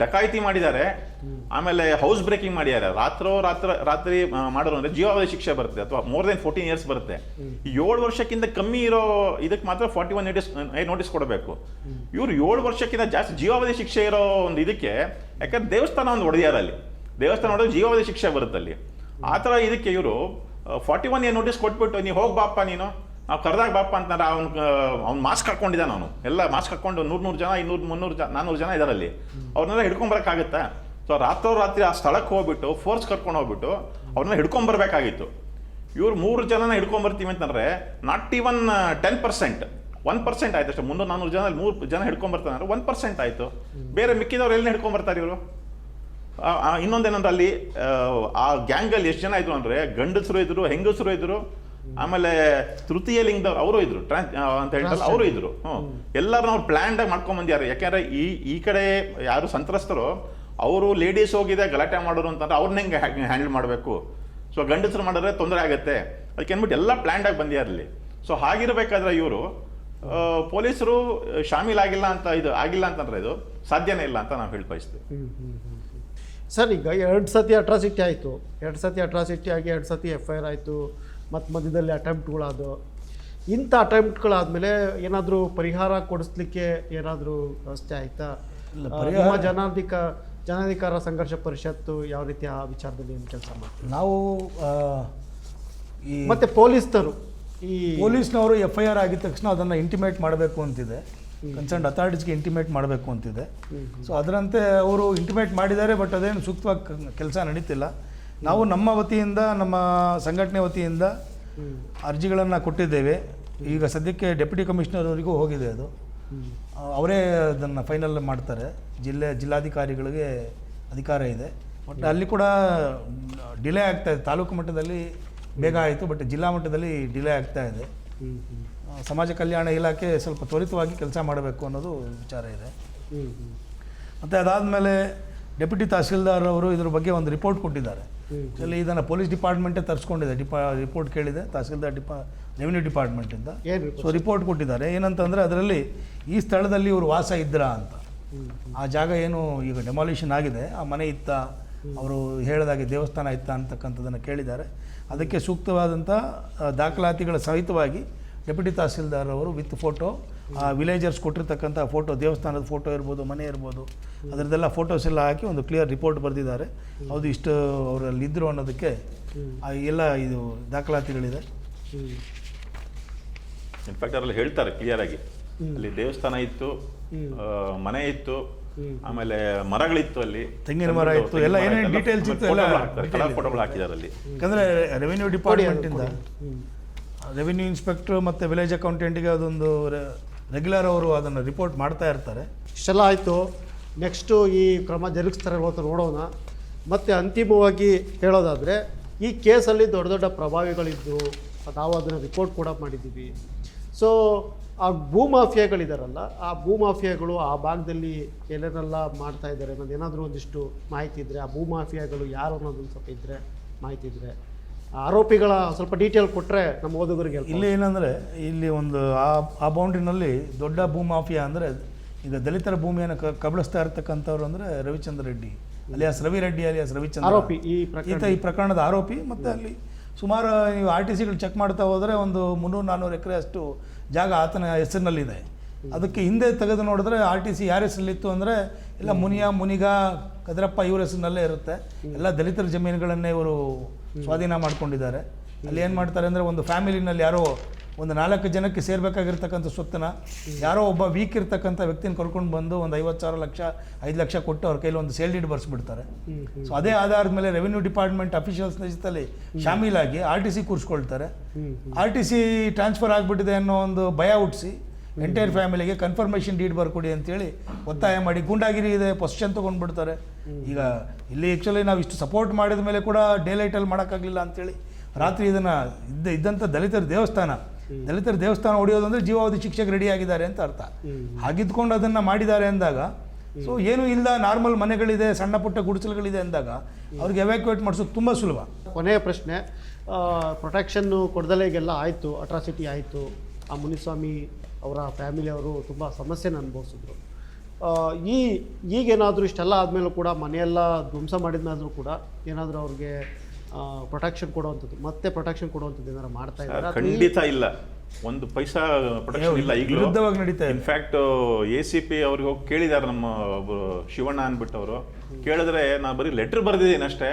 ಡಕಾಯಿತಿ ಮಾಡಿದ್ದಾರೆ. ಆಮೇಲೆ ಹೌಸ್ ಬ್ರೇಕಿಂಗ್ ಮಾಡಿದ್ದಾರೆ. ರಾತ್ರೋ ರಾತ್ರ, ರಾತ್ರಿ ಮಾಡೋರು ಅಂದರೆ ಜೀವಾವಧಿ ಶಿಕ್ಷೆ ಬರುತ್ತೆ ಅಥವಾ ಮೋರ್ ದೆನ್ ಫೋರ್ಟೀನ್ ಇಯರ್ಸ್ ಬರುತ್ತೆ. ಏಳು ವರ್ಷಕ್ಕಿಂತ ಕಮ್ಮಿ ಇರೋ ಇದಕ್ಕೆ ಮಾತ್ರ ಫಾರ್ಟಿ ಒನ್ ನೋಟಿಸ್ ನೋಟಿಸ್ ಕೊಡಬೇಕು. ಇವರು ಏಳು ವರ್ಷಕ್ಕಿಂತ ಜಾಸ್ತಿ ಜೀವಾವಧಿ ಶಿಕ್ಷೆ ಇರೋ ಒಂದು ಇದಕ್ಕೆ, ಯಾಕಂದ್ರೆ ದೇವಸ್ಥಾನ ಒಂದು ಹೊಡೆದಿದ್ದಾರೆ ಅಲ್ಲಿ ದೇವಸ್ಥಾನ ಹೊಡೆದು ಜೀವಾವಧಿ ಶಿಕ್ಷೆ ಬರುತ್ತೆ ಅಲ್ಲಿ ಆ ಇದಕ್ಕೆ ಇವರು ಫಾರ್ಟಿ ಒನ್ ಇಯರ್ ನೋಟಿಸ್ ಕೊಟ್ಬಿಟ್ಟು, ನೀ ಹೋಗ್ ಬಾಪ್ಪ ನೀನು. ನಾವು ಕರೆದಾಗ ಬಾಪ್ಪ ಅಂತಾರೆ ಅವ್ನು ಅವ್ನು ಮಾಸ್ಕ್ ಹಾಕೊಂಡಿದ್ದಾನೆ ನಾನು. ಎಲ್ಲ ಮಾಸ್ಕ್ ಹಾಕೊಂಡು ನೂರು ನೂರು ಜನ ಇನ್ನೂರು ಮುನ್ನೂರು ಜನ ನಾನ್ನೂರು ಜನ ಇದರಲ್ಲಿ. ಅವ್ರನ್ನೆಲ್ಲ ಹಿಡ್ಕೊಂಬರಕ್ಕಾಗತ್ತಾ ಸೊ ರಾತ್ರೋರಾತ್ರಿ ಆ ಸ್ಥಳಕ್ಕೆ ಹೋಗ್ಬಿಟ್ಟು ಫೋರ್ಸ್ ಕರ್ಕೊಂಡು ಹೋಗ್ಬಿಟ್ಟು ಅವ್ರನ್ನ ಹಿಡ್ಕೊಂಬರ್ಬೇಕಾಗಿತ್ತು ಇವ್ರು ಮೂರು ಜನನ ಹಿಡ್ಕೊಂಬರ್ತೀವಿ ಅಂತಂದ್ರೆ not even ten percent one percent ಆಯ್ತು ಅಷ್ಟೇ. ಮುನ್ನೂರು ನಾನ್ನೂರು ಜನ ಮೂರು ಜನ ಹಿಡ್ಕೊಂಬರ್ತಾರೆ ಅಂದ್ರೆ ಒನ್ ಪರ್ಸೆಂಟ್ ಆಯ್ತು. ಬೇರೆ ಮಿಕ್ಕಿದವ್ರು ಎಲ್ಲಿ ಹಿಡ್ಕೊಂಬರ್ತಾರೆ ಇವರು? ಇನ್ನೊಂದೇನಂದ್ರೆ ಅಲ್ಲಿ ಆ, ಗ್ಯಾಂಗಲ್ಲಿ ಎಷ್ಟು ಜನ ಇದ್ರು ಅಂದ್ರೆ ಗಂಡಸರು ಇದ್ದರು ಹೆಂಗಸರು ಇದ್ರು ಆಮೇಲೆ ತೃತೀಯ ಲಿಂಗದವ್ರು ಅವರು ಇದ್ರು. ಟ್ರಾನ್ಸ್ ಅಂತ ಹೇಳ್ತಾರೆ ಅವರು ಇದ್ರು. ಹ್ಮ್. ಎಲ್ಲರನ್ನ ಅವ್ರು ಪ್ಲ್ಯಾಂಡಾಗಿ ಆಗಿ ಮಾಡ್ಕೊಂಡ್ ಬಂದಿದ್ದಾರೆ ಯಾಕೆಂದ್ರೆ ಈ ಈ ಕಡೆ ಯಾರು ಸಂತ್ರಸ್ತರು ಅವರು ಲೇಡೀಸ್ ಹೋಗಿದೆ ಗಲಾಟೆ ಮಾಡೋರು ಅಂತಂದ್ರೆ ಅವ್ರನ್ನ ಹೆಂಗೆ ಹ್ಯಾಂಡಲ್ ಮಾಡಬೇಕು? ಸೊ ಗಂಡಸರು ಮಾಡಿದ್ರೆ ತೊಂದರೆ ಆಗುತ್ತೆ. ಅದಕ್ಕೆ ಅಂದ್ಬಿಟ್ಟು ಎಲ್ಲ ಪ್ಲ್ಯಾಂಡಾಗಿ ಆಗಿ ಬಂದಿದ್ದಾರೆ ಸೊ ಹಾಗಿರ್ಬೇಕಾದ್ರೆ ಇವರು ಪೊಲೀಸರು ಶಾಮೀಲಾಗಿಲ್ಲ ಅಂತ ಇದು ಆಗಿಲ್ಲ ಅಂತಂದ್ರೆ ಇದು ಸಾಧ್ಯನೇ ಇಲ್ಲ ಅಂತ ನಾವು ಹೇಳಿ ಬಯಸ್ತೀವಿ
ಸರ್ ಈಗ ಎರಡು ಸತಿ ಅಟ್ರಾಸಿಟಿ ಆಯಿತು. ಎರಡು ಸತಿ ಅಟ್ರಾಸಿಟಿ ಆಗಿ ಎರಡು ಸತಿ ಎಫ್ ಐ ಆರ್ ಆಯಿತು. ಮತ್ತು ಮಧ್ಯದಲ್ಲಿ ಅಟೆಂಪ್ಟ್ಗಳಾದವು. ಇಂಥ ಅಟೆಂಪ್ಟ್ಗಳಾದಮೇಲೆ ಏನಾದರೂ ಪರಿಹಾರ ಕೊಡಿಸ್ಲಿಕ್ಕೆ ಏನಾದರೂ ವ್ಯವಸ್ಥೆ ಆಯಿತಾ? ನಿಮ್ಮ ಜನಾಧಿಕ ಜನಾಧಿಕಾರ ಸಂಘರ್ಷ ಪರಿಷತ್ತು ಯಾವ ರೀತಿ ಆ ವಿಚಾರದಲ್ಲಿ ಏನು ಕೆಲಸ ಮಾಡ್ತೀವಿ
ನಾವು ಈ
ಮತ್ತು ಪೊಲೀಸ್ನರು ಈ
ಪೊಲೀಸ್ನವರು ಎಫ್ ಐ ಆರ್ ಆಗಿದ ತಕ್ಷಣ ಅದನ್ನು ಇಂಟಿಮೇಟ್ ಮಾಡಬೇಕು ಅಂತಿದೆ. ಕನ್ಸರ್ನ್ ಅಥಾರಿಟೀಸ್ಗೆ ಇಂಟಿಮೇಟ್ ಮಾಡಬೇಕು ಅಂತಿದೆ. ಸೊ ಅದರಂತೆ ಅವರು ಇಂಟಿಮೇಟ್ ಮಾಡಿದ್ದಾರೆ ಬಟ್ ಅದೇನು ಸೂಕ್ತವಾಗಿ ಕೆಲಸ ನಡೀತಿಲ್ಲ. ನಾವು ನಮ್ಮ ವತಿಯಿಂದ ನಮ್ಮ ಸಂಘಟನೆ ವತಿಯಿಂದ ಅರ್ಜಿಗಳನ್ನು ಕೊಟ್ಟಿದ್ದೇವೆ. ಈಗ ಸದ್ಯಕ್ಕೆ ಡೆಪ್ಯೂಟಿ ಕಮಿಷನರ್ ಅವರಿಗೂ ಹೋಗಿದೆ ಅದು. ಅವರೇ ಅದನ್ನು ಫೈನಲ್ ಮಾಡ್ತಾರೆ. ಜಿಲ್ಲೆ ಜಿಲ್ಲಾಧಿಕಾರಿಗಳಿಗೆ ಅಧಿಕಾರ ಇದೆ. ಬಟ್ ಅಲ್ಲಿ ಕೂಡ ಡಿಲೇ ಆಗ್ತಾ ಇದೆ. ತಾಲೂಕು ಮಟ್ಟದಲ್ಲಿ ಬೇಗ ಆಯಿತು ಬಟ್ ಜಿಲ್ಲಾ ಮಟ್ಟದಲ್ಲಿ ಡಿಲೇ ಆಗ್ತಾ ಇದೆ. ಸಮಾಜ ಕಲ್ಯಾಣ ಇಲಾಖೆ ಸ್ವಲ್ಪ ತ್ವರಿತವಾಗಿ ಕೆಲಸ ಮಾಡಬೇಕು ಅನ್ನೋದು ವಿಚಾರ ಇದೆ. ಮತ್ತು ಅದಾದಮೇಲೆ ಡೆಪ್ಯೂಟಿ ತಹಸೀಲ್ದಾರ್ ಅವರು ಇದ್ರ ಬಗ್ಗೆ ಒಂದು ರಿಪೋರ್ಟ್ ಕೊಟ್ಟಿದ್ದಾರೆ.
ಇಲ್ಲಿ
ಆ್ಯಕ್ಚುಲಿ ಇದನ್ನು ಪೊಲೀಸ್ ಡಿಪಾರ್ಟ್ಮೆಂಟೇ ತರಿಸ್ಕೊಂಡಿದೆ. ಡಿಪಾ ರಿಪೋರ್ಟ್ ಕೇಳಿದೆ. ತಹಸೀಲ್ದಾರ್ ಡಿಪಾ ರೆವಿನ್ಯೂ ಡಿಪಾರ್ಟ್ಮೆಂಟಿಂದ ಸೊ ರಿಪೋರ್ಟ್ ಕೊಟ್ಟಿದ್ದಾರೆ. ಏನಂತಂದರೆ ಅದರಲ್ಲಿ ಈ ಸ್ಥಳದಲ್ಲಿ ಇವರು ವಾಸ ಇದ್ರಾ ಅಂತ. ಆ ಜಾಗ ಏನು ಈಗ ಡೆಮಾಲಿಷನ್ ಆಗಿದೆ. ಆ ಮನೆ ಇತ್ತ. ಅವರು ಹೇಳಿದಾಗೆ ದೇವಸ್ಥಾನ ಇತ್ತ ಅಂತಕ್ಕಂಥದ್ದನ್ನು ಕೇಳಿದ್ದಾರೆ. ಅದಕ್ಕೆ ಸೂಕ್ತವಾದಂಥ ದಾಖಲಾತಿಗಳ ಸಹಿತವಾಗಿ ಡೆಪ್ಯೂಟಿ ತಹಸೀಲ್ದಾರ್ ಅವರು ವಿತ್ ಫೋಟೋ ಆ ವಿಲೇಜರ್ಸ್ ಕೊಟ್ಟಿರ್ತಕ್ಕಂಥ ಫೋಟೋ ದೇವಸ್ಥಾನದ ಫೋಟೋ ಇರ್ಬೋದು ಮನೆ ಇರ್ಬೋದು ಅದರದ್ದೆಲ್ಲ ಫೋಟೋಸ್ ಎಲ್ಲ ಹಾಕಿ ಒಂದು ಕ್ಲಿಯರ್ ರಿಪೋರ್ಟ್ ಬರೆದಿದ್ದಾರೆ. ಹೌದು ಇಷ್ಟು ಅವರಲ್ಲಿ ಇದ್ದರು ಅನ್ನೋದಕ್ಕೆ ಆ ಎಲ್ಲ ಇದು ದಾಖಲಾತಿಗಳಿದೆ.
ಇನ್ಫ್ಯಾಕ್ಟ್ ಅವರಲ್ಲಿ ಹೇಳ್ತಾರೆ ಕ್ಲಿಯರ್ ಆಗಿ. ಅಲ್ಲಿ ದೇವಸ್ಥಾನ ಇತ್ತು ಮನೆ ಇತ್ತು ಆಮೇಲೆ ಮರಗಳಿತ್ತು ಅಲ್ಲಿ.
ತೆಂಗಿನ ಮರ ಇತ್ತು, ಎಲ್ಲ ಏನೇನು ಡೀಟೇಲ್ಸ್ ಇತ್ತು ಎಲ್ಲ
ಕಲರ್ ಫೋಟೋಗಳು ಹಾಕಿದ್ದಾರೆ ಅಲ್ಲಿ.
ಯಾಕಂದರೆ ರೆವಿನ್ಯೂ ಡಿಪಾರ್ಟ್ಮೆಂಟಿಂದ ರೆವಿನ್ಯೂ ಇನ್ಸ್ಪೆಕ್ಟ್ರು ಮತ್ತು ವಿಲೇಜ್ ಅಕೌಂಟೆಂಟಿಗೆ ಅದೊಂದು ರೆಗ್ಯುಲರ್ ಅವರು ಅದನ್ನು ರಿಪೋರ್ಟ್ ಮಾಡ್ತಾ ಇರ್ತಾರೆ.
ಇಷ್ಟೆಲ್ಲ ಆಯಿತು. ನೆಕ್ಸ್ಟು ಈ ಕ್ರಮ ಜರುಗಿಸ್ತಾರೆ ಅಂತ ನೋಡೋಣ. ಮತ್ತು ಅಂತಿಮವಾಗಿ ಹೇಳೋದಾದರೆ, ಈ ಕೇಸಲ್ಲಿ ದೊಡ್ಡ ದೊಡ್ಡ ಪ್ರಭಾವಿಗಳಿದ್ದು, ನಾವು ಅದನ್ನು ರಿಪೋರ್ಟ್ ಕೂಡ ಮಾಡಿದ್ದೀವಿ. ಸೊ ಆ ಭೂಮಾಫಿಯಾಗಳಿದಾರಲ್ಲ ಆ ಭೂಮಾಫಿಯಾಗಳು ಆ ಭಾಗದಲ್ಲಿ ಏನೇನೆಲ್ಲ ಮಾಡ್ತಾ ಇದ್ದಾರೆ ಅನ್ನೋದು ಏನಾದರೂ ಒಂದಿಷ್ಟು ಮಾಹಿತಿ ಇದ್ದರೆ ಆ ಭೂಮಾಫಿಯಾಗಳು ಯಾರು ಅನ್ನೋದೊಂದು ಸ್ವಲ್ಪ ಇದ್ದರೆ ಮಾಹಿತಿ ಇದ್ದರೆ ಆರೋಪಿಗಳ ಸ್ವಲ್ಪ ಡೀಟೇಲ್ ಕೊಟ್ಟರೆ ನಮ್ಮ ಓದುಗರಿಗೆ
ಇಲ್ಲಿ ಏನಂದರೆ ಇಲ್ಲಿ ಒಂದು ಆ ಆ ಬೌಂಡ್ರಿನಲ್ಲಿ ದೊಡ್ಡ ಭೂ ಮಾಫಿಯಾ ಅಂದರೆ ಈಗ ದಲಿತರ ಭೂಮಿಯನ್ನು ಕ ಕಬಳಿಸ್ತಾ ಇರತಕ್ಕಂಥವ್ರು ಅಂದರೆ ರವಿಚಂದ್ರ ರೆಡ್ಡಿ ಅಲಿಯಾಸ್ ರವಿ ರೆಡ್ಡಿ ಅಲಿಯಾಸ್ ರವಿಚಂದ್ರ.
ಆರೋಪಿ ಈ ಪ್ರಕರಣ
ಈತ ಈ ಪ್ರಕರಣದ ಆರೋಪಿ ಮತ್ತು ಅಲ್ಲಿ ಸುಮಾರು ನೀವು ಆರ್ ಟಿ ಸಿಗಳು ಚೆಕ್ ಮಾಡ್ತಾ ಹೋದರೆ ಒಂದು ಮುನ್ನೂರು ನಾನ್ನೂರು ಎಕರೆ ಅಷ್ಟು ಜಾಗ ಆತನ ಹೆಸರಿನಲ್ಲಿದೆ. ಅದಕ್ಕೆ ಹಿಂದೆ ತೆಗೆದು ನೋಡಿದ್ರೆ ಆರ್ ಟಿ ಸಿ ಯಾರ ಹೆಸರಲ್ಲಿತ್ತು ಅಂದರೆ ಎಲ್ಲ ಮುನಿಯ ಮುನಿಗ ಕದ್ರಪ್ಪ ಇವ್ರ ಹೆಸರಿನಲ್ಲೇ ಇರುತ್ತೆ. ಎಲ್ಲ ದಲಿತರ ಜಮೀನುಗಳನ್ನೇ ಇವರು ಸ್ವಾಧೀನ ಮಾಡ್ಕೊಂಡಿದ್ದಾರೆ. ಅಲ್ಲಿ ಏನು ಮಾಡ್ತಾರೆ ಅಂದರೆ ಒಂದು ಫ್ಯಾಮಿಲಿನಲ್ಲಿ ಯಾರೋ ಒಂದು ನಾಲ್ಕು ಜನಕ್ಕೆ ಸೇರ್ಬೇಕಾಗಿರ್ತಕ್ಕಂಥ ಸ್ವತ್ತನ್ನ ಯಾರೋ ಒಬ್ಬ ವೀಕ್ ಇರ್ತಕ್ಕಂಥ ವ್ಯಕ್ತಿನ ಕರ್ಕೊಂಡು ಬಂದು ಒಂದು ಐವತ್ತು ಸಾವಿರ ಲಕ್ಷ ಐದು ಲಕ್ಷ ಕೊಟ್ಟು ಅವ್ರ ಕೈಲಿ ಒಂದು ಸೇಲ್ ಡೀಡ್ ಬರ್ಸ್ಬಿಡ್ತಾರೆ. ಸೊ ಅದೇ ಆಧಾರದ ಮೇಲೆ ರೆವಿನ್ಯೂ ಡಿಪಾರ್ಟ್ಮೆಂಟ್ ಅಫಿಷಿಯಲ್ಸ್ ಜೊತೆಲಿ ಶಾಮೀಲಾಗಿ ಆರ್ ಟಿ ಸಿ ಕೂರಿಸ್ಕೊಳ್ತಾರೆ. ಆರ್ ಟಿ ಸಿ ಟ್ರಾನ್ಸ್ಫರ್ ಆಗಿಬಿಟ್ಟಿದೆ ಅನ್ನೋ ಒಂದು ಭಯ ಹುಟ್ಟಿಸಿ ಎಂಟೈರ್ ಫ್ಯಾಮಿಲಿಗೆ ಕನ್ಫರ್ಮೇಷನ್ ಡೀಡ್ ಬರ್ಕೊಡಿ ಅಂತೇಳಿ ಒತ್ತಾಯ ಮಾಡಿ ಗೂಂಡಾಗಿರಿ ಇದೆ ಪೊಸಿಷನ್ ತೊಗೊಂಡ್ಬಿಡ್ತಾರೆ. ಈಗ ಇಲ್ಲಿ ಆ್ಯಕ್ಚುಲಿ ನಾವು ಇಷ್ಟು ಸಪೋರ್ಟ್ ಮಾಡಿದ ಮೇಲೆ ಕೂಡ ಡೇ ಲೈಟಲ್ಲಿ ಮಾಡೋಕ್ಕಾಗಲಿಲ್ಲ ಅಂತೇಳಿ ರಾತ್ರಿ ಇದನ್ನು ಇದ್ದ ಇದ್ದಂಥ ದಲಿತರ ದೇವಸ್ಥಾನ ದಲಿತರ ದೇವಸ್ಥಾನ ಹೊಡೆಯೋದಂದ್ರೆ ಜೀವಾವಧಿ ಶಿಕ್ಷೆಗೆ ರೆಡಿ ಆಗಿದ್ದಾರೆ ಅಂತ ಅರ್ಥ. ಹಾಗಿದ್ಕೊಂಡು ಅದನ್ನು ಮಾಡಿದ್ದಾರೆ ಅಂದಾಗ ಸೊ ಏನೂ ಇಲ್ಲ ನಾರ್ಮಲ್ ಮನೆಗಳಿದೆ ಸಣ್ಣ ಪುಟ್ಟ ಗುಡಿಸಲುಗಳಿದೆ ಅಂದಾಗ ಅವ್ರಿಗೆ ಎವ್ಯಾಕ್ಯುವೇಟ್ ಮಾಡಿಸೋದು ತುಂಬ ಸುಲಭ.
ಕೊನೆಯ ಪ್ರಶ್ನೆ ಪ್ರೊಟೆಕ್ಷನ್ನು ಕೊಡದಲೆಗೆಲ್ಲ ಆಯಿತು ಅಟ್ರಾಸಿಟಿ ಆಯಿತು. ಆ ಮುನಿಸ್ವಾಮಿ ಅವರ ಫ್ಯಾಮಿಲಿಯವರು ತುಂಬ ಸಮಸ್ಯೆನ ಅನುಭವಿಸಿದ್ರು. ಈ ಈಗೇನಾದರೂ ಇಷ್ಟೆಲ್ಲ ಆದಮೇಲೂ ಕೂಡ ಮನೆಯೆಲ್ಲ ಧ್ವಂಸ ಮಾಡಿದ್ಮೇಲೂ ಕೂಡ ಏನಾದರೂ ಅವ್ರಿಗೆ ಪ್ರೊಟೆಕ್ಷನ್ ಕೊಡುವಂಥದ್ದು ಮತ್ತೆ ಪ್ರೊಟೆಕ್ಷನ್ ಕೊಡುವಂಥದ್ದು ಏನಾರು ಮಾಡ್ತಾ ಇದ್ದಾರೆ?
ಖಂಡಿತ ಇಲ್ಲ. ಒಂದು ಪೈಸಾ ಪ್ರೊಟೆಕ್ಷನ್ ಇಲ್ಲ ಈಗ
ವಿರುದ್ಧವಾಗಿ ನಡೀತಾ ಇದೆ.
ಇನ್ಫ್ಯಾಕ್ಟ್ ಎ ಸಿ ಪಿ ಅವ್ರಿಗೆ ಹೋಗಿ ಕೇಳಿದ್ದಾರೆ ನಮ್ಮ ಶಿವಣ್ಣ ಅಂದ್ಬಿಟ್ಟು ಅವರು. ಕೇಳಿದ್ರೆ ನಾನು ಬರೀ ಲೆಟ್ರ್ ಬರೆದಿದ್ದೀನಿ ಅಷ್ಟೇ.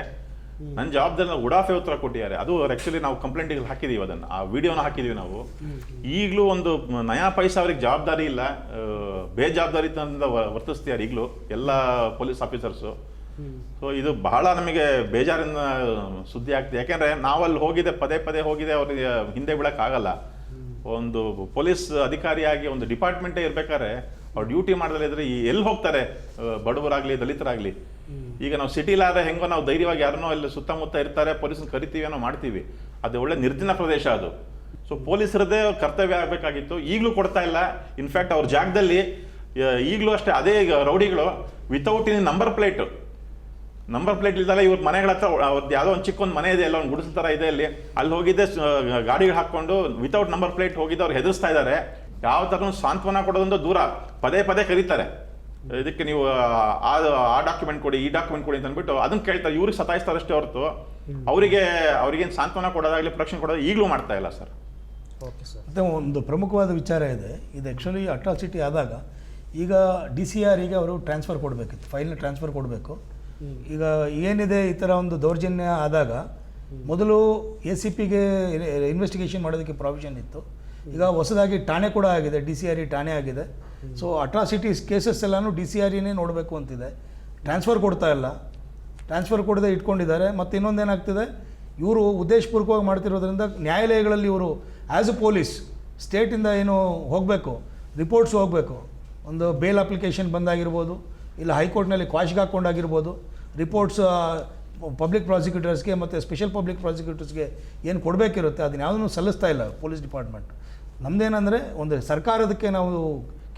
ನನ್ನ ಜವಾಬ್ದಾರಿ ಉಡಾಫೆ ಉತ್ತರ ಕೊಟ್ಟಿದ್ದಾರೆ. ಅದು ಆ್ಯಕ್ಚುಲಿ ನಾವು ಕಂಪ್ಲೇಂಟಿಗೆ ಹಾಕಿದೀವಿ ಅದನ್ನು. ಆ ವಿಡಿಯೋನ ಹಾಕಿದೀವಿ ನಾವು. ಈಗಲೂ ಒಂದು ನಯಾ ಪೈಸಾ ಅವ್ರಿಗೆ ಜವಾಬ್ದಾರಿ ಇಲ್ಲ. ಆ, ಬೇಜವಾಬ್ದಾರಿತನದಿಂದ ವ- ವರ್ತಿಸ್ತಿದ್ದಾರೆ ಈಗಲೂ ಎಲ್ಲ ಪೊಲೀಸ್ ಆಫೀಸರ್ಸು ಸೊ ಇದು ಬಹಳ ನಮಗೆ ಬೇಜಾರಿನ ಸುದ್ದಿ ಆಗ್ತದೆ. ಯಾಕೆಂದ್ರೆ ನಾವಲ್ಲಿ ಹೋಗಿದೆ ಪದೇ ಪದೇ ಹೋಗಿದೆ ಅವ್ರಿಗೆ ಹಿಂದೆ ಬೀಳಕ್ಕಾಗಲ್ಲ ಒಂದು ಪೊಲೀಸ್ ಅಧಿಕಾರಿಯಾಗಿ ಒಂದು ಡಿಪಾರ್ಟ್ಮೆಂಟೇ ಇರ್ಬೇಕಾದ್ರೆ ಅವ್ರು ಡ್ಯೂಟಿ ಮಾಡದಲ್ಲ ಇದ್ರೆ ಎಲ್ಲಿ ಹೋಗ್ತಾರೆ? ಬಡವರಾಗ್ಲಿ ದಲಿತರಾಗ್ಲಿ. ಈಗ ನಾವು ಸಿಟಿಲಾದ ಹೆಂಗೋ ನಾವು ಧೈರ್ಯವಾಗಿ ಯಾರನ್ನೋ ಅಲ್ಲಿ ಸುತ್ತಮುತ್ತ ಇರ್ತಾರೆ ಪೊಲೀಸ್ ಕರಿತೀವಿ ಅನ್ನೋ ಮಾಡ್ತೀವಿ. ಅದು ಒಳ್ಳೆ ನಿರ್ಜನ ಪ್ರದೇಶ ಅದು. ಸೊ ಪೊಲೀಸರದೇ ಕರ್ತವ್ಯ ಆಗಬೇಕಾಗಿತ್ತು. ಈಗಲೂ ಕೊಡ್ತಾ ಇಲ್ಲ. ಇನ್ಫ್ಯಾಕ್ಟ್ ಅವ್ರ ಜಾಗದಲ್ಲಿ ಈಗಲೂ ಅಷ್ಟೇ ಅದೇ ಈಗ ರೌಡಿಗಳು without in number plate number plate ಇಲ್ದಲ್ಲ ಇವ್ರ ಮನೆಗಳ ಹತ್ರ ಅವ್ರದ್ದು ಯಾವುದೋ ಒಂದು ಚಿಕ್ಕ ಒಂದು ಮನೆ ಇದೆ ಎಲ್ಲ ಒಂದು ಗುಡಿಸಲ್ ಥರ ಇದೆ ಅಲ್ಲಿ. ಅಲ್ಲಿ ಹೋಗಿದ್ದೆ ಗಾಡಿಗಳು ಹಾಕ್ಕೊಂಡು ವಿತೌಟ್ ನಂಬರ್ ಪ್ಲೇಟ್ ಹೋಗಿದ್ದು ಅವ್ರು ಹೆದರ್ಸ್ತಾ ಇದ್ದಾರೆ ಯಾವ ಥರ ಸಾಂತ್ವನ ಕೊಡೋದೊಂದು ದೂರ. ಪದೇ ಪದೇ ಕರೀತಾರೆ. ಇದಕ್ಕೆ ನೀವು ಆ ಆ ಡಾಕ್ಯುಮೆಂಟ್ ಕೊಡಿ ಈ ಡಾಕ್ಯುಮೆಂಟ್ ಕೊಡಿ ಅಂತ ಅಂದ್ಬಿಟ್ಟು ಅದನ್ನ ಕೇಳ್ತಾರೆ. ಇವ್ರಿಗೆ ಸತಾಯಿಸ್ತಾರೆ ಅಷ್ಟೇ ಹೊರತು ಅವರಿಗೆ ಅವ್ರಿಗೇನು ಸಾಂತ್ವನ ಕೊಡೋದಾಗಲಿ ಪ್ರೊಟೆಕ್ಷನ್ ಕೊಡೋದು ಈಗಲೂ ಮಾಡ್ತಾ ಇಲ್ಲ ಸರ್.
Okay sir.
ಮತ್ತು ಒಂದು ಪ್ರಮುಖವಾದ ವಿಚಾರ ಇದೆ. ಇದು ಆ್ಯಕ್ಚುಲಿ ಅಟ್ರಾಸಿಟಿ ಆದಾಗ ಈಗ ಡಿ ಸಿ ಆರಿಗೆ ಅವರು ಟ್ರಾನ್ಸ್ಫರ್ ಕೊಡಬೇಕಿತ್ತು. ಫೈಲ್ನ ಟ್ರಾನ್ಸ್ಫರ್ ಕೊಡಬೇಕು. ಈಗ ಏನಿದೆ ಈ ಥರ ಒಂದು ದೌರ್ಜನ್ಯ ಆದಾಗ ಮೊದಲು ಎ ಸಿ ಪಿಗೆ ಇನ್ವೆಸ್ಟಿಗೇಷನ್ ಮಾಡೋದಕ್ಕೆ ಪ್ರಾವಿಷನ್ ಇತ್ತು. ಈಗ ಹೊಸದಾಗಿ ಠಾಣೆ ಕೂಡ ಆಗಿದೆ. ಡಿ ಸಿ ಆರ್ ಇ ಠಾಣೆ ಆಗಿದೆ. ಸೊ ಅಟ್ರಾಸಿಟೀಸ್ ಕೇಸಸ್ ಎಲ್ಲನೂ ಡಿ ಸಿ ಆರ್ ಇನೇ ನೋಡಬೇಕು ಅಂತಿದೆ. ಟ್ರಾನ್ಸ್ಫರ್ ಕೊಡ್ತಾ ಇಲ್ಲ. ಟ್ರಾನ್ಸ್ಫರ್ ಕೊಡದೆ ಇಟ್ಕೊಂಡಿದ್ದಾರೆ. ಮತ್ತು ಇನ್ನೊಂದೇನಾಗ್ತಿದೆ ಇವರು ಉದ್ದೇಶಪೂರ್ವಕವಾಗಿ ಮಾಡ್ತಿರೋದ್ರಿಂದ ನ್ಯಾಯಾಲಯಗಳಲ್ಲಿ ಇವರು ಆ್ಯಸ್ ಎ ಪೊಲೀಸ್ ಸ್ಟೇಟಿಂದ ಏನು ಹೋಗಬೇಕು ರಿಪೋರ್ಟ್ಸ್ ಹೋಗಬೇಕು. ಒಂದು ಬೇಲ್ ಅಪ್ಲಿಕೇಶನ್ ಬಂದಾಗಿರ್ಬೋದು, ಇಲ್ಲ ಹೈಕೋರ್ಟ್ನಲ್ಲಿ ಕ್ವಾಶ್ಗೆ ಹಾಕ್ಕೊಂಡಾಗಿರ್ಬೋದು ರಿಪೋರ್ಟ್ಸ್ ಪಬ್ಲಿಕ್ ಪ್ರಾಸಿಕ್ಯೂಟರ್ಸ್ಗೆ ಮತ್ತು ಸ್ಪೆಷಲ್ ಪಬ್ಲಿಕ್ ಪ್ರಾಸಿಕ್ಯೂಟರ್ಸ್ಗೆ ಏನು ಕೊಡಬೇಕಿರುತ್ತೆ, ಅದನ್ನ ಯಾವುದನ್ನು ಸಲ್ಲಿಸ್ತಾ ಇಲ್ಲ ಪೊಲೀಸ್ ಡಿಪಾರ್ಟ್ಮೆಂಟ್ ನಮ್ಮದೇನೆಂದರೆ ಒಂದು ಸರ್ಕಾರದಕ್ಕೆ ನಾವು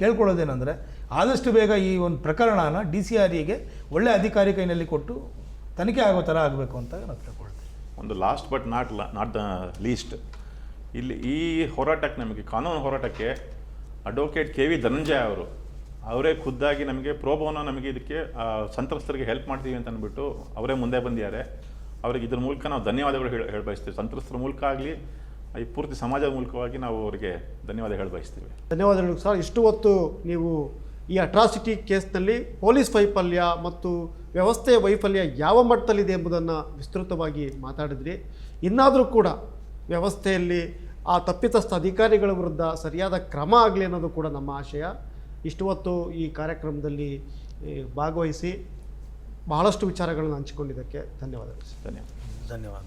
ಕೇಳ್ಕೊಳ್ಳೋದೇನೆಂದರೆ ಆದಷ್ಟು ಬೇಗ ಈ ಒಂದು ಪ್ರಕರಣನ ಡಿ ಸಿ ಆರ್ ಇಗೆ ಒಳ್ಳೆ ಅಧಿಕಾರಿ ಕೈನಲ್ಲಿ ಕೊಟ್ಟು ತನಿಖೆ ಆಗೋ ಥರ ಆಗಬೇಕು ಅಂತ ನಾನು ತಿಳ್ಕೊಳ್ತೀನಿ
ಒಂದು last but not not the least ಇಲ್ಲಿ ಈ ಹೋರಾಟಕ್ಕೆ ನಮಗೆ, ಕಾನೂನು ಹೋರಾಟಕ್ಕೆ ಅಡ್ವೊಕೇಟ್ ಕೆ ವಿ ಧನಂಜಯ ಅವರು, ಅವರೇ ಖುದ್ದಾಗಿ ನಮಗೆ ಪ್ರೋಬೋನ ನಮಗೆ ಇದಕ್ಕೆ ಸಂತ್ರಸ್ತರಿಗೆ ಹೆಲ್ಪ್ ಮಾಡ್ತೀವಿ ಅಂತ ಅಂದ್ಬಿಟ್ಟು ಅವರೇ ಮುಂದೆ ಬಂದಿದ್ದಾರೆ. ಅವ್ರಿಗೆ ಇದ್ರ ಮೂಲಕ ನಾವು ಧನ್ಯವಾದಗಳು ಹೇಳಿ ಹೇಳಿ ಬಯಸ್ತೀವಿ ಸಂತ್ರಸ್ತರ ಮೂಲಕ ಆಗಲಿ ಈ ಪೂರ್ತಿ ಸಮಾಜದ ಮೂಲಕವಾಗಿ ನಾವು ಅವರಿಗೆ ಧನ್ಯವಾದ ಹೇಳಿ ಬಯಸ್ತೀವಿ.
ಧನ್ಯವಾದಗಳು ಸರ್. ಇಷ್ಟು ಹೊತ್ತು ನೀವು ಈ ಅಟ್ರಾಸಿಟಿ ಕೇಸ್ನಲ್ಲಿ ಪೊಲೀಸ್ ವೈಫಲ್ಯ ಮತ್ತು ವ್ಯವಸ್ಥೆಯ ವೈಫಲ್ಯ ಯಾವ ಮಟ್ಟದಲ್ಲಿದೆ ಎಂಬುದನ್ನು ವಿಸ್ತೃತವಾಗಿ ಮಾತಾಡಿದ್ರಿ. ಇನ್ನಾದರೂ ಕೂಡ ವ್ಯವಸ್ಥೆಯಲ್ಲಿ ಆ ತಪ್ಪಿತಸ್ಥ ಅಧಿಕಾರಿಗಳ ವಿರುದ್ಧ ಸರಿಯಾದ ಕ್ರಮ ಆಗಲಿ ಅನ್ನೋದು ಕೂಡ ನಮ್ಮ ಆಶಯ. ಇಷ್ಟು ಹೊತ್ತು ಈ ಕಾರ್ಯಕ್ರಮದಲ್ಲಿ ಭಾಗವಹಿಸಿ ಬಹಳಷ್ಟು ವಿಚಾರಗಳನ್ನು ಹಂಚಿಕೊಂಡಿದ್ದಕ್ಕೆ ಧನ್ಯವಾದಗಳು ಸರ್.
ಧನ್ಯವಾದ.
ಧನ್ಯವಾದ.